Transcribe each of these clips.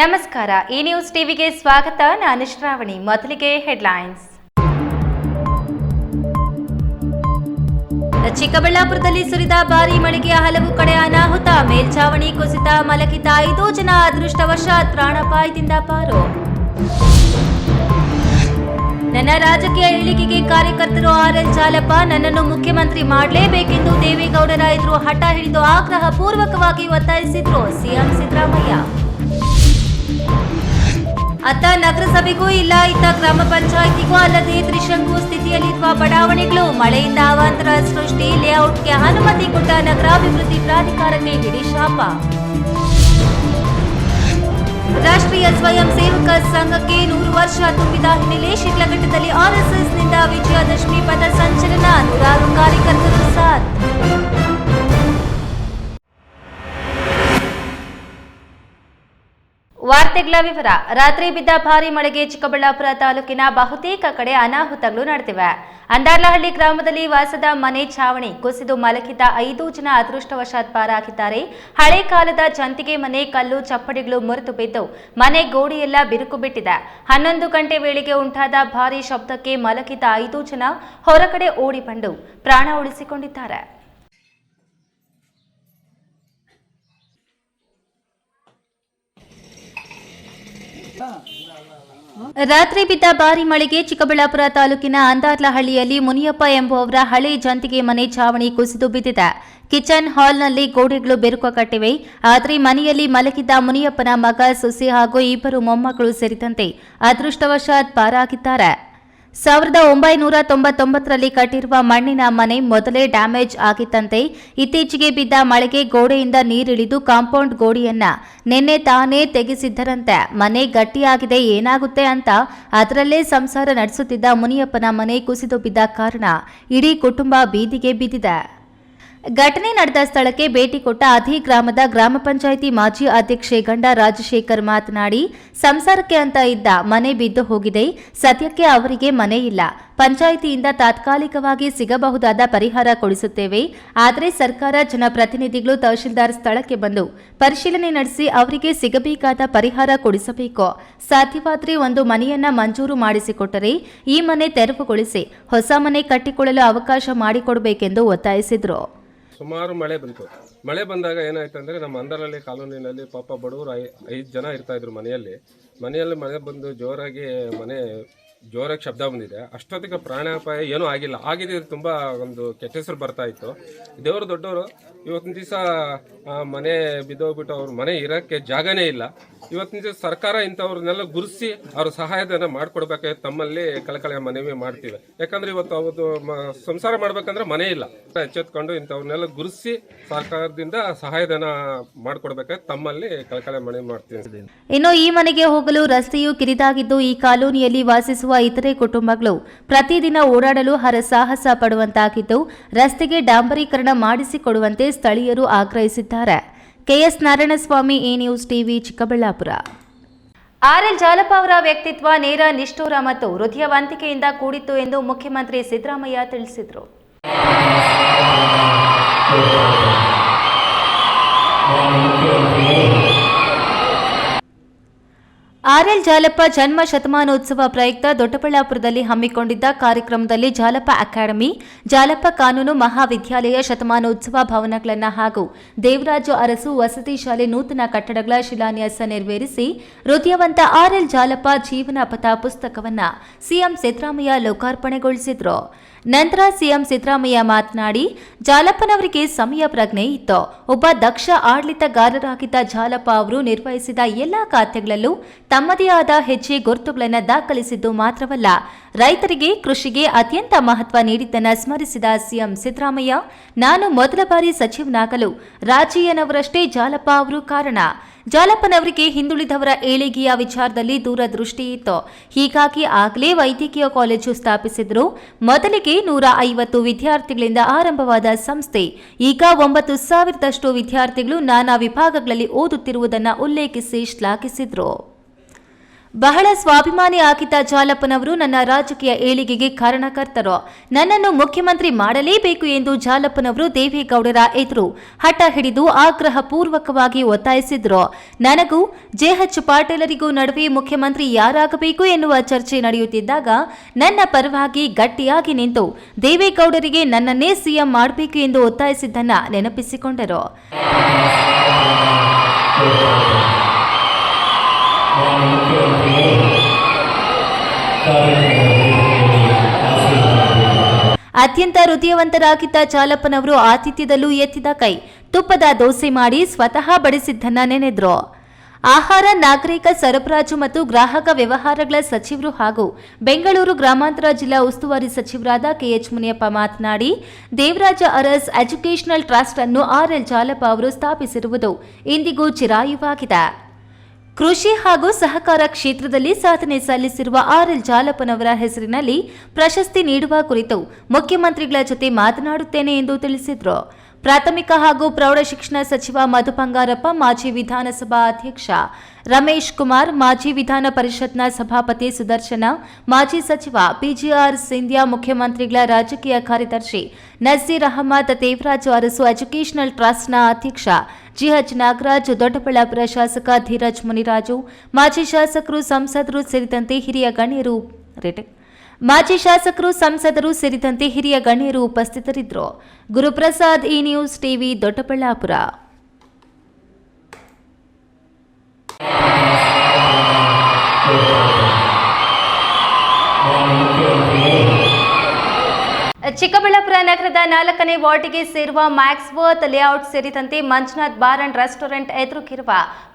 ನಮಸ್ಕಾರ, ಈ ನ್ಯೂಸ್ ಟಿವಿಗೆ ಸ್ವಾಗತ. ನಾನು ಶ್ರಾವಣಿ. ಮೊದಲಿಗೆ ಹೆಡ್ಲೈನ್ಸ್ ಚಿಕ್ಕಬಳ್ಳಾಪುರದಲ್ಲಿ ಸುರಿದ ಭಾರಿ ಮಳೆಗೆ ಹಲವು ಕಡೆ ಅನಾಹುತ. ಮೇಲ್ಛಾವಣಿ ಕುಸಿತ ಮಲಗಿದ ಐದು ಜನ ಅದೃಷ್ಟವಶಾತ್ ಪ್ರಾಣಪಾಯದಿಂದ ಪಾರು. ನನ್ನ ರಾಜಕೀಯ ಏಳಿಗೆಗೆ ಕಾರ್ಯಕರ್ತರು ಆರ್ಎಲ್ ಚಾಲಪ್ಪ ನನ್ನನ್ನು ಮುಖ್ಯಮಂತ್ರಿ ಮಾಡಲೇಬೇಕೆಂದು ದೇವೇಗೌಡರ ಎದುರು ಹಠ ಹಿಡಿದು ಆಗ್ರಹ ಪೂರ್ವಕವಾಗಿ ಒತ್ತಾಯಿಸಿದ್ರು ಸಿಎಂ ಸಿದ್ದರಾಮಯ್ಯ. ಅತ್ತ ನಗರಸಭೆಗೂ ಇಲ್ಲ, ಇತ್ತ ಗ್ರಾಮ ಪಂಚಾಯಿತಿಗೂ ಅಲ್ಲದೆ ತ್ರಿಶಂಕು ಸ್ಥಿತಿಯಲ್ಲಿರುವ ಬಡಾವಣೆಗಳು, ಮಳೆಯಿಂದ ಅವಾಂತರ ಸೃಷ್ಟಿ, ಲೇಔಟ್ಗೆ ಅನುಮತಿ ಕೊಟ್ಟ ನಗರಾಭಿವೃದ್ಧಿ ಪ್ರಾಧಿಕಾರಕ್ಕೆ ಹಿಡಿ ಶಾಪ. ರಾಷ್ಟ್ರೀಯ ಸ್ವಯಂ ಸೇವಕ ಸಂಘಕ್ಕೆ ನೂರು ವರ್ಷ ತುಂಬಿದ ಹಿನ್ನೆಲೆ ಶಿಡ್ಲಘಟ್ಟದಲ್ಲಿ ಆರ್ಎಸ್ಎಸ್ನಿಂದ ವಿಜಯದಶಮಿ ಪಥ ಸಂಚಲನ ನೂರಾರು ಕಾರ್ಯಕರ್ತರು ಸಾಥ್. ವಾರ್ತೆಗಳ ವಿವರ. ರಾತ್ರಿ ಬಿದ್ದ ಭಾರಿ ಮಳೆಗೆ ಚಿಕ್ಕಬಳ್ಳಾಪುರ ತಾಲೂಕಿನ ಬಹುತೇಕ ಕಡೆ ಅನಾಹುತಗಳು ನಡೆದಿವೆ. ಅಂದಾರ್ಲಹಳ್ಳಿ ಗ್ರಾಮದಲ್ಲಿ ವಾಸದ ಮನೆ ಛಾವಣಿ, ಕುಸಿದು ಮಲಗಿದ್ದ ಐದು ಜನ ಅದೃಷ್ಟವಶಾತ್ ಪಾರಾಗಿದ್ದಾರೆ. ಹಳೆ ಕಾಲದ ಜಂತಿಗೆ ಮನೆ, ಕಲ್ಲು, ಚಪ್ಪಡಿಗಳು ಮುರಿದು ಬಿದ್ದು ಮನೆ ಗೋಡೆಯೆಲ್ಲ ಬಿರುಕು ಬಿಟ್ಟಿದೆ. ಹನ್ನೊಂದು ಗಂಟೆ ವೇಳೆಗೆ ಉಂಟಾದ ಭಾರಿ ಶಬ್ದಕ್ಕೆ ಮಲಗಿದ್ದ ಐದು ಜನ ಹೊರಗಡೆ ಓಡಿ ಬಂದು ಪ್ರಾಣ ಉಳಿಸಿಕೊಂಡಿದ್ದಾರೆ. ರಾತ್ರಿ ಬಿದ್ದ ಭಾರಿ ಮಳೆಗೆ ಚಿಕ್ಕಬಳ್ಳಾಪುರ ತಾಲೂಕಿನ ಅಂದಾರ್ಲಹಳ್ಳಿಯಲ್ಲಿ ಮುನಿಯಪ್ಪ ಎಂಬುವವರ ಹಳೆ ಜಂತಿಗೆ ಮನೆ ಛಾವಣಿ ಕುಸಿದು ಬಿದ್ದಿದೆ. ಕಿಚನ್ ಹಾಲ್ನಲ್ಲಿ ಗೋಡೆಗಳು ಬೆರುಕು ಕಟ್ಟಿವೆ. ಆದರೆ ಮನೆಯಲ್ಲಿ ಮಲಗಿದ್ದ ಮುನಿಯಪ್ಪನ ಮಗ ಸುಸಿ ಹಾಗೂ ಇಬ್ಬರು ಮೊಮ್ಮಕ್ಕಳು ಸೇರಿದಂತೆ ಅದೃಷ್ಟವಶಾತ್ ಪಾರಾಗಿದ್ದಾರೆ. ಸಾವಿರದ ಒಂಬೈನೂರ ತೊಂಬತ್ತೊಂಬತ್ತರಲ್ಲಿ ಕಟ್ಟಿರುವ ಮಣ್ಣಿನ ಮನೆ ಮೊದಲೇ ಡ್ಯಾಮೇಜ್ ಆಗಿತ್ತಂತೆ. ಇತ್ತೀಚೆಗೆ ಬಿದ್ದ ಮಳೆಗೆ ಗೋಡೆಯಿಂದ ನೀರಿಳಿದು ಕಾಂಪೌಂಡ್ ಗೋಡೆಯನ್ನ ನಿನ್ನೆ ತಾನೇ ತೆಗೆಸಿದ್ದರಂತೆ. ಮನೆ ಗಟ್ಟಿಯಾಗಿದೆ, ಏನಾಗುತ್ತೆ ಅಂತ ಅದರಲ್ಲೇ ಸಂಸಾರ ನಡೆಸುತ್ತಿದ್ದ ಮುನಿಯಪ್ಪನ ಮನೆ ಕುಸಿದು ಬಿದ್ದ ಕಾರಣ ಇಡೀ ಕುಟುಂಬ ಬೀದಿಗೆ ಬಿದ್ದಿದೆ. ಘಟನೆ ನಡೆದ ಸ್ಥಳಕ್ಕೆ ಭೇಟಿ ಕೊಟ್ಟ ಅಧಿ ಗ್ರಾಮದ ಗ್ರಾಮ ಪಂಚಾಯಿತಿ ಮಾಜಿ ಅಧ್ಯಕ್ಷೆ ಗಂಡ ರಾಜಶೇಖರ್ ಮಾತನಾಡಿ, ಸಂಸಾರಕ್ಕೆ ಅಂತ ಇದ್ದ ಮನೆ ಬಿದ್ದು ಹೋಗಿದೆ, ಸದ್ಯಕ್ಕೆ ಅವರಿಗೆ ಮನೆ ಇಲ್ಲ. ಪಂಚಾಯಿತಿಯಿಂದ ತಾತ್ಕಾಲಿಕವಾಗಿ ಸಿಗಬಹುದಾದ ಪರಿಹಾರ ಕೊಡಿಸುತ್ತೇವೆ, ಆದರೆ ಸರ್ಕಾರ ಜನಪ್ರತಿನಿಧಿಗಳು ತಹಶೀಲ್ದಾರ್ ಸ್ಥಳಕ್ಕೆ ಬಂದು ಪರಿಶೀಲನೆ ನಡೆಸಿ ಅವರಿಗೆ ಸಿಗಬೇಕಾದ ಪರಿಹಾರ ಕೊಡಿಸಬೇಕು. ಸಾಧ್ಯವಾದರೆ ಒಂದು ಮನೆಯನ್ನ ಮಂಜೂರು ಮಾಡಿಸಿಕೊಟ್ಟರೆ ಈ ಮನೆ ತೆರವುಗೊಳಿಸಿ, ಹೊಸ ಮನೆ ಕಟ್ಟಿಕೊಳ್ಳಲು ಅವಕಾಶ ಮಾಡಿಕೊಡಬೇಕೆಂದು ಒತ್ತಾಯಿಸಿದರು. ಸುಮಾರು ಮಳೆ ಬಂತು. ಮಳೆ ಬಂದಾಗ ಏನಾಯ್ತು ಅಂದರೆ ನಮ್ಮ ಅಂದರಲ್ಲಿ ಕಾಲೋನಿನಲ್ಲಿ ಪಾಪ ಬಡವರು ಐ ಐದು ಜನ ಇರ್ತಾ ಇದ್ರು ಮನೆಯಲ್ಲಿ. ಮನೆಯಲ್ಲಿ ಮಳೆ ಬಂದು ಜೋರಾಗಿ ಮನೆ ಜೋರಾಗಿ ಶಬ್ದ ಬಂದಿದೆ. ಅಷ್ಟೊತ್ತಿಗೆ ಪ್ರಾಣಾಪಾಯ ಏನೂ ಆಗಿಲ್ಲ. ಆಗಿದೆ ತುಂಬ ಒಂದು ಕೆಟ್ಟ ಹೆಸರು ಬರ್ತಾ ಇತ್ತು. ದೇವರು ದೊಡ್ಡವರು, ಇವತ್ತಿನ ದಿವಸ ಮನೆ ಬಿದ್ದೋಗ್ಬಿಟ್ಟು ಅವ್ರ ಮನೆ ಇರೋಕ್ಕೆ ಜಾಗನೇ ಇಲ್ಲ. ಇವತ್ತಿನ ದಿವಸ ಸರ್ಕಾರ ಇಂಥವ್ರನ್ನೆಲ್ಲ ಗುರುಸಿ ಅವ್ರ ಸಹಾಯಧನ ಮಾಡಿಕೊಡ್ಬೇಕಾಗಿ ತಮ್ಮಲ್ಲಿ ಕಳಕಳಿಯ ಮನವಿ ಮಾಡ್ತೀವಿ. ಯಾಕಂದ್ರೆ ಇವತ್ತು ಅವ್ರದ್ದು ಸಂಸಾರ ಮಾಡ್ಬೇಕಂದ್ರೆ ಮನೆ ಇಲ್ಲ. ಎಚ್ಚೆತ್ಕೊಂಡು ಇಂಥವ್ರನ್ನೆಲ್ಲ ಗುರುಸಿ ಸರ್ಕಾರದಿಂದ ಸಹಾಯಧನ ಮಾಡಿಕೊಡ್ಬೇಕಾಗಿ ತಮ್ಮಲ್ಲಿ ಕಳಕಳೆ ಮನವಿ ಮಾಡ್ತೀವಿ. ಇನ್ನು ಈ ಮನೆಗೆ ಹೋಗಲು ರಸ್ತೆಯು ಕಿರಿದಾಗಿದ್ದು ಈ ಕಾಲೋನಿಯಲ್ಲಿ ವಾಸಿಸುವ ಇತರೆ ಕುಟುಂಬಗಳು ಪ್ರತಿದಿನ ಓಡಾಡಲು ಹರಸಾಹಸ ಪಡುವಂತಾಗಿದ್ದು ರಸ್ತೆಗೆ ಡಾಂಬರೀಕರಣ ಮಾಡಿಸಿಕೊಡುವಂತೆ ಸ್ಥಳೀಯರು ಆಗ್ರಹಿಸಿದ್ದಾರೆ. KS Narayanaswamy A news TV Chikkaballapur. RL Jalappa ಅವರ ವ್ಯಕ್ತಿತ್ವ ನೇರ ನಿಷ್ಠೂರ ಮತ್ತು ಹೃದಯವಂತಿಕೆಯಿಂದ ಕೂಡಿತ್ತು ಎಂದು ಮುಖ್ಯಮಂತ್ರಿ ಸಿದ್ದರಾಮಯ್ಯ ತಿಳಿಸಿದರು. ಆರ್ಎಲ್ ಜಾಲಪ್ಪ ಜನ್ಮ ಶತಮಾನೋತ್ಸವ ಪ್ರಯುಕ್ತ ದೊಡ್ಡಬಳ್ಳಾಪುರದಲ್ಲಿ ಹಮ್ಮಿಕೊಂಡಿದ್ದ ಕಾರ್ಯಕ್ರಮದಲ್ಲಿ ಜಾಲಪ್ಪ ಅಕಾಡೆಮಿ, ಜಾಲಪ್ಪ ಕಾನೂನು ಮಹಾವಿದ್ಯಾಲಯ ಶತಮಾನೋತ್ಸವ ಭವನಗಳನ್ನು ಹಾಗೂ ದೇವರಾಜು ಅರಸು ವಸತಿ ಶಾಲೆ ನೂತನ ಕಟ್ಟಡಗಳ ಶಿಲಾನ್ಯಾಸ ನೆರವೇರಿಸಿ, ಹೃದಯವಂತ ಆರ್ಎಲ್ ಜಾಲಪ್ಪ ಜೀವನ ಪಥ ಪುಸ್ತಕವನ್ನ ಸಿಎಂ ಸಿದ್ದರಾಮಯ್ಯ ಲೋಕಾರ್ಪಣೆಗೊಳಿಸಿದ್ರು. ನಂತರ ಸಿಎಂ ಸಿದ್ದರಾಮಯ್ಯ ಮಾತನಾಡಿ, ಜಾಲಪ್ಪನವರಿಗೆ ಸಮಯ ಪ್ರಜ್ಞೆ ಇತ್ತು. ಒಬ್ಬ ದಕ್ಷ ಆಡಳಿತಗಾರರಾಗಿದ್ದ ಜಾಲಪ್ಪ ಅವರು ನಿರ್ವಹಿಸಿದ ಎಲ್ಲಾ ಖಾತೆಗಳಲ್ಲೂ ತಮ್ಮದೇ ಆದ ಹೆಜ್ಜೆ ಗುರುತುಗಳನ್ನು ದಾಖಲಿಸಿದ್ದು ಮಾತ್ರವಲ್ಲ ರೈತರಿಗೆ ಕೃಷಿಗೆ ಅತ್ಯಂತ ಮಹತ್ವ ನೀಡಿದ್ದನ್ನು ಸ್ಮರಿಸಿದ ಸಿಎಂ ಸಿದ್ದರಾಮಯ್ಯ, ನಾನು ಮೊದಲ ಬಾರಿ ಸಚಿವನಾಗಲು ರಾಜೀಯನವರಷ್ಟೇ ಜಾಲಪ್ಪ ಅವರು ಕಾರಣ. ಜಾಲಪ್ಪನವರಿಗೆ ಹಿಂದುಳಿದವರ ಏಳಿಗೆಯ ವಿಚಾರದಲ್ಲಿ ದೂರದೃಷ್ಟಿ ಇತ್ತು. ಹೀಗಾಗಿ ಆಗಲೇ ವೈದ್ಯಕೀಯ ಕಾಲೇಜು ಸ್ಥಾಪಿಸಿದ್ರು. ಮೊದಲಿಗೆ ನೂರ ಐವತ್ತು ವಿದ್ಯಾರ್ಥಿಗಳಿಂದ ಆರಂಭವಾದ ಸಂಸ್ಥೆ. ಈಗ ಒಂಬತ್ತು ಸಾವಿರದಷ್ಟು ವಿದ್ಯಾರ್ಥಿಗಳು ನಾನಾ ವಿಭಾಗಗಳಲ್ಲಿ ಓದುತ್ತಿರುವುದನ್ನು ಉಲ್ಲೇಖಿಸಿ ಶ್ಲಾಘಿಸಿದ್ರು. ಬಹಳ ಸ್ವಾಭಿಮಾನಿ ಆಗಿದ್ದ ಜಾಲಪ್ಪನವರು ನನ್ನ ರಾಜಕೀಯ ಏಳಿಗೆಗೆ ಕಾರಣಕರ್ತರು. ನನ್ನನ್ನು ಮುಖ್ಯಮಂತ್ರಿ ಮಾಡಲೇಬೇಕು ಎಂದು ಜಾಲಪ್ಪನವರು ದೇವೇಗೌಡರ ಎದುರು ಹಠ ಹಿಡಿದು ಆಗ್ರಹ ಪೂರ್ವಕವಾಗಿ ಒತ್ತಾಯಿಸಿದ್ರು. ನನಗೂ ಜೆಎಚ್ ಪಾಟೀಲರಿಗೂ ನಡುವೆ ಮುಖ್ಯಮಂತ್ರಿ ಯಾರಾಗಬೇಕು ಎನ್ನುವ ಚರ್ಚೆ ನಡೆಯುತ್ತಿದ್ದಾಗ ನನ್ನ ಪರವಾಗಿ ಗಟ್ಟಿಯಾಗಿ ನಿಂತು ದೇವೇಗೌಡರಿಗೆ ನನ್ನನ್ನೇ ಸಿಎಂ ಮಾಡಬೇಕು ಎಂದು ಒತ್ತಾಯಿಸಿದ್ದನ್ನ ನೆನಪಿಸಿಕೊಂಡರು. ಅತ್ಯಂತ ಹೃದಯವಂತರಾಗಿದ್ದ ಚಾಲಪ್ಪನವರು ಆತಿಥ್ಯದಲ್ಲೂ ಎತ್ತಿದ ಕೈ, ತುಪ್ಪದ ದೋಸೆ ಮಾಡಿ ಸ್ವತಃ ಬಡಿಸಿದ್ದನ್ನ ನೆನೆದ್ರು. ಆಹಾರ, ನಾಗರಿಕ ಸರಬರಾಜು ಮತ್ತು ಗ್ರಾಹಕ ವ್ಯವಹಾರಗಳ ಸಚಿವರು ಹಾಗೂ ಬೆಂಗಳೂರು ಗ್ರಾಮಾಂತರ ಜಿಲ್ಲಾ ಉಸ್ತುವಾರಿ ಸಚಿವರಾದ ಕೆಎಚ್ ಮುನಿಯಪ್ಪ ಮಾತನಾಡಿ, ದೇವರಾಜ ಅರಸ್ ಎಜುಕೇಷನಲ್ ಟ್ರಸ್ಟ್ ಅನ್ನು ಆರ್ಎಲ್ ಜಾಲಪ್ಪ ಅವರು ಸ್ಥಾಪಿಸಿರುವುದು ಇಂದಿಗೂ ಚಿರಾಯುವಾಗಿದೆ. ಕೃಷಿ ಹಾಗೂ ಸಹಕಾರ ಕ್ಷೇತ್ರದಲ್ಲಿ ಸಾಧನೆ ಸಲ್ಲಿಸಿರುವ ಆರ್ಎಲ್ ಜಾಲಪ್ಪನವರ ಹೆಸರಿನಲ್ಲಿ ಪ್ರಶಸ್ತಿ ನೀಡುವ ಕುರಿತು ಮುಖ್ಯಮಂತ್ರಿಗಳ ಜೊತೆ ಮಾತನಾಡುತ್ತೇನೆ ಎಂದು ತಿಳಿಸಿದರು. ಪ್ರಾಥಮಿಕ ಹಾಗೂ ಪ್ರೌಢಶಿಕ್ಷಣ ಸಚಿವ ಮಧು ಬಂಗಾರಪ್ಪ, ಮಾಜಿ ವಿಧಾನಸಭಾ ಅಧ್ಯಕ್ಷ ರಮೇಶ್ ಕುಮಾರ್, ಮಾಜಿ ವಿಧಾನ ಪರಿಷತ್ನ ಸಭಾಪತಿ ಸುದರ್ಶನ, ಮಾಜಿ ಸಚಿವ ಪಿಜಿಆರ್ ಸಿಂಧ್ಯಾ, ಮುಖ್ಯಮಂತ್ರಿಗಳ ರಾಜಕೀಯ ಕಾರ್ಯದರ್ಶಿ ನಜೀರ್ ಅಹಮದ್, ದೇವರಾಜು ಅರಸು ಎಜುಕೇಷನಲ್ ಟ್ರಸ್ಟ್ನ ಅಧ್ಯಕ್ಷ ಜಿಎಚ್ ನಾಗರಾಜ್, ದೊಡ್ಡಬಳ್ಳಾಪುರ ಶಾಸಕ ಧೀರಜ್ ಮುನಿರಾಜು, ಮಾಜಿ ಶಾಸಕರು, ಸಂಸದರು ಸೇರಿದಂತೆ ಹಿರಿಯ ಗಣ್ಯರು. ಮಾಜಿ ಶಾಸಕರು ಸಂಸದರು ಸೇರಿದಂತೆ ಹಿರಿಯ ಗಣ್ಯರು ಉಪಸ್ಥಿತರಿದ್ದರು. Guruprasad E news TV Doddaballapur. Chikkaballapur ನಗರದ ನಾಲ್ಕನೇ ವಾರ್ಡ್ಗೆ ಸೇರುವ ಮ್ಯಾಕ್ಸ್ವರ್ತ್ ಲೇಔಟ್ ಸೇರಿದಂತೆ ಮಂಜುನಾಥ್ ಬಾರ್ ಅಂಡ್ ರೆಸ್ಟೋರೆಂಟ್ ಎದುರುಗಿರುವ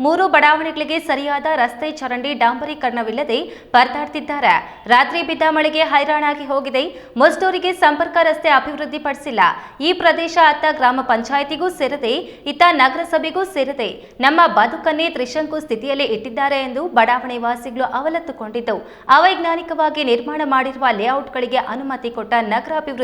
ಮೂರು ಬಡಾವಣೆಗಳಿಗೆ ಸರಿಯಾದ ರಸ್ತೆ ಚರಂಡಿ ಡಾಂಬರೀಕರಣವಿಲ್ಲದೆ ಪರದಾಡ್ತಿದ್ದಾರೆ. ರಾತ್ರಿ ಬಿದ್ದ ಮಳೆಗೆ ಹೈರಾಣಾಗಿ ಹೋಗಿದೆ. ಮುಸ್ಟೂರಿಗೆ ಸಂಪರ್ಕ ರಸ್ತೆ ಅಭಿವೃದ್ಧಿಪಡಿಸಿಲ್ಲ. ಈ ಪ್ರದೇಶ ಅತ್ತ ಗ್ರಾಮ ಪಂಚಾಯಿತಿಗೂ ಸೇರದೆ. ಇತ್ತ ನಗರಸಭೆಗೂ ಸೇರದೆ. ನಮ್ಮ ಬದುಕನ್ನೇ ತ್ರಿಶಂಕು ಸ್ಥಿತಿಯಲ್ಲಿ ಇಟ್ಟಿದ್ದಾರೆ ಎಂದು ಬಡಾವಣೆ ವಾಸಿಗಳು ಅವಲತ್ತುಕೊಂಡಿದ್ದು ಅವೈಜ್ಞಾನಿಕವಾಗಿ ನಿರ್ಮಾಣ ಮಾಡಿರುವ ಲೇಔಟ್ಗಳಿಗೆ ಅನುಮತಿ ಕೊಟ್ಟ ನಗರಾಭಿವೃದ್ಧಿ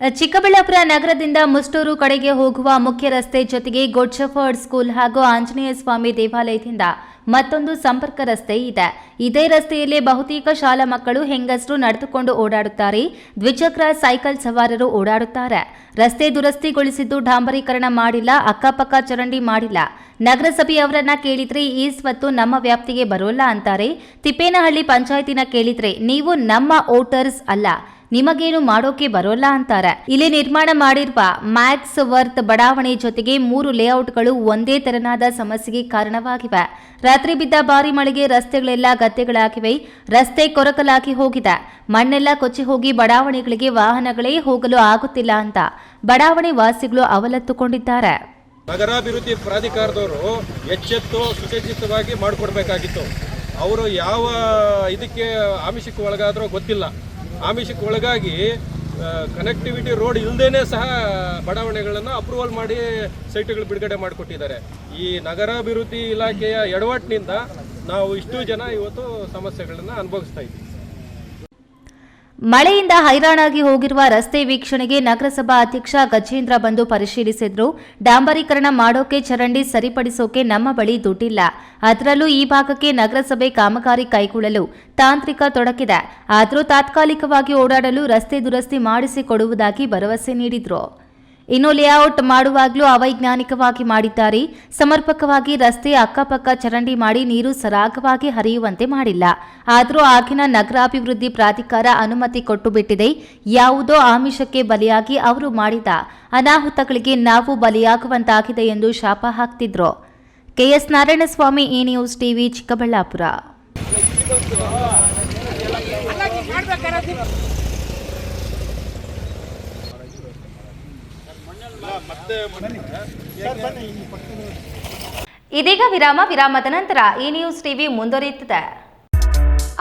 ಚಿಕ್ಕಬಳ್ಳಾಪುರ ನಗರದಿಂದ ಮುಸ್ಟೂರು ಕಡೆಗೆ ಹೋಗುವ ಮುಖ್ಯ ರಸ್ತೆ ಜೊತೆಗೆ ಗೋಡ್ಶಫರ್ಡ್ ಸ್ಕೂಲ್ ಹಾಗೂ ಆಂಜನೇಯ ಸ್ವಾಮಿ ದೇವಾಲಯದಿಂದ ಮತ್ತೊಂದು ಸಂಪರ್ಕ ರಸ್ತೆ ಇದೆ. ಇದೇ ರಸ್ತೆಯಲ್ಲಿ ಬಹುತೇಕ ಶಾಲಾ ಮಕ್ಕಳು ಹೆಂಗಸರು ನಡೆದುಕೊಂಡು ಓಡಾಡುತ್ತಾರೆ. ದ್ವಿಚಕ್ರ ಸೈಕಲ್ ಸವಾರರು ಓಡಾಡುತ್ತಾರೆ. ರಸ್ತೆ ದುರಸ್ತಿಗೊಳಿಸಿದ್ದು ಡಾಂಬರೀಕರಣ ಮಾಡಿಲ್ಲ, ಅಕ್ಕಪಕ್ಕ ಚರಂಡಿ ಮಾಡಿಲ್ಲ. ನಗರಸಭೆಯವರನ್ನ ಕೇಳಿದ್ರೆ ಈ ಸ್ವತ್ತು ನಮ್ಮ ವ್ಯಾಪ್ತಿಗೆ ಬರೋಲ್ಲ ಅಂತಾರೆ. ತಿಪ್ಪೇನಹಳ್ಳಿ ಪಂಚಾಯತಿನ ಕೇಳಿದ್ರೆ, ನೀವು ನಮ್ಮ ವೋಟರ್ಸ್ ಅಲ್ಲ. ನಿಮಗೇನು ಮಾಡೋಕೆ ಬರೋಲ್ಲ ಅಂತಾರೆ. ಇಲ್ಲಿ ನಿರ್ಮಾಣ ಮಾಡಿರುವ ಮ್ಯಾಕ್ಸ್ ವರ್ತ್ ಬಡಾವಣೆ ಜೊತೆಗೆ ಮೂರು ಲೇಔಟ್ಗಳು ಒಂದೇ ತೆರನಾದ ಸಮಸ್ಯೆಗೆ ಕಾರಣವಾಗಿವೆ. ರಾತ್ರಿ ಬಿದ್ದ ಭಾರಿ ಮಳೆಗೆ ರಸ್ತೆಗಳೆಲ್ಲ ಗದ್ದೆಗಳಾಗಿವೆ. ರಸ್ತೆ ಕೊರಕಲಾಗಿ ಹೋಗಿದೆ. ಮಣ್ಣೆಲ್ಲ ಕೊಚ್ಚಿ ಹೋಗಿ ಬಡಾವಣೆಗಳಿಗೆ ವಾಹನಗಳೇ ಹೋಗಲು ಆಗುತ್ತಿಲ್ಲ ಅಂತ ಬಡಾವಣೆ ವಾಸಿಗಳು ಅವಲತ್ತುಕೊಂಡಿದ್ದಾರೆ. ನಗರಾಭಿವೃದ್ಧಿ ಪ್ರಾಧಿಕಾರದವರು ಎಚ್ಚೆತ್ತು ಸುಸಜ್ಜಿತವಾಗಿ ಮಾಡಿಕೊಡ್ಬೇಕಾಗಿತ್ತು. ಅವರು ಯಾವ ಇದಕ್ಕೆ ಆಮಿಷಕ್ಕೆ ಒಳಗಾದರೂ ಗೊತ್ತಿಲ್ಲ. ಆಮಿಷಕ್ಕೆ ಒಳಗಾಗಿ ಕನೆಕ್ಟಿವಿಟಿ ರೋಡ್ ಇಲ್ಲದೇನೆ ಸಹ ಬಡಾವಣೆಗಳನ್ನು ಅಪ್ರೂವಲ್ ಮಾಡಿ ಸೈಟ್ಗಳು ಬಿಡುಗಡೆ ಮಾಡಿಕೊಟ್ಟಿದ್ದಾರೆ. ಈ ನಗರಾಭಿವೃದ್ಧಿ ಇಲಾಖೆಯ ಎಡವಟ್ಟಿನಿಂದ ನಾವು ಇಷ್ಟು ಜನ ಇವತ್ತು ಸಮಸ್ಯೆಗಳನ್ನು ಅನುಭವಿಸ್ತಾ ಇದ್ದೀವಿ. ಮಳೆಯಿಂದ ಹೈರಾಣಾಗಿ ಹೋಗಿರುವ ರಸ್ತೆ ವೀಕ್ಷಣೆಗೆ ನಗರಸಭಾ ಅಧ್ಯಕ್ಷ ಗಜೇಂದ್ರ ಬಂದು ಪರಿಶೀಲಿಸಿದ್ರು. ಡಾಂಬರೀಕರಣ ಮಾಡೋಕೆ ಚರಂಡಿ ಸರಿಪಡಿಸೋಕೆ ನಮ್ಮ ಬಳಿ ದುಡ್ಡಿಲ್ಲ. ಅದರಲ್ಲೂ ಈ ಭಾಗಕ್ಕೆ ನಗರಸಭೆ ಕಾಮಗಾರಿ ಕೈಗೊಳ್ಳಲು ತಾಂತ್ರಿಕ ತೊಡಕಿದೆ. ಆದರೂ ತಾತ್ಕಾಲಿಕವಾಗಿ ಓಡಾಡಲು ರಸ್ತೆ ದುರಸ್ತಿ ಮಾಡಿಸಿಕೊಡುವುದಾಗಿ ಭರವಸೆ ನೀಡಿದ್ರು. ಇನ್ನು ಲೇಔಟ್ ಮಾಡುವಾಗಲೂ ಅವೈಜ್ಞಾನಿಕವಾಗಿ ಮಾಡಿದ್ದಾರೆ. ಸಮರ್ಪಕವಾಗಿ ರಸ್ತೆ ಅಕ್ಕಪಕ್ಕ ಚರಂಡಿ ಮಾಡಿ ನೀರು ಸರಾಗವಾಗಿ ಹರಿಯುವಂತೆ ಮಾಡಿಲ್ಲ. ಆದರೂ ಆಗಿನ ನಗರಾಭಿವೃದ್ಧಿ ಪ್ರಾಧಿಕಾರ ಅನುಮತಿ ಕೊಟ್ಟು ಬಿಟ್ಟಿದೆ ಯಾವುದೋ ಆಮಿಷಕ್ಕೆ ಬಲಿಯಾಗಿ ಅವರು ಮಾಡಿದ ಅನಾಹುತಗಳಿಗೆ ನಾವು ಬಲಿಯಾಗುವಂತಾಗಿದೆ ಎಂದು ಶಾಪ ಹಾಕ್ತಿದ್ರು. KS Narayanaswamy E news TV Chikkaballapur. ಇದೀಗ ವಿರಾಮ ವಿರಾಮದ ನಂತರ ಈ ನ್ಯೂಸ್ ಟಿವಿ ಮುಂದುವರಿಯುತ್ತದೆ.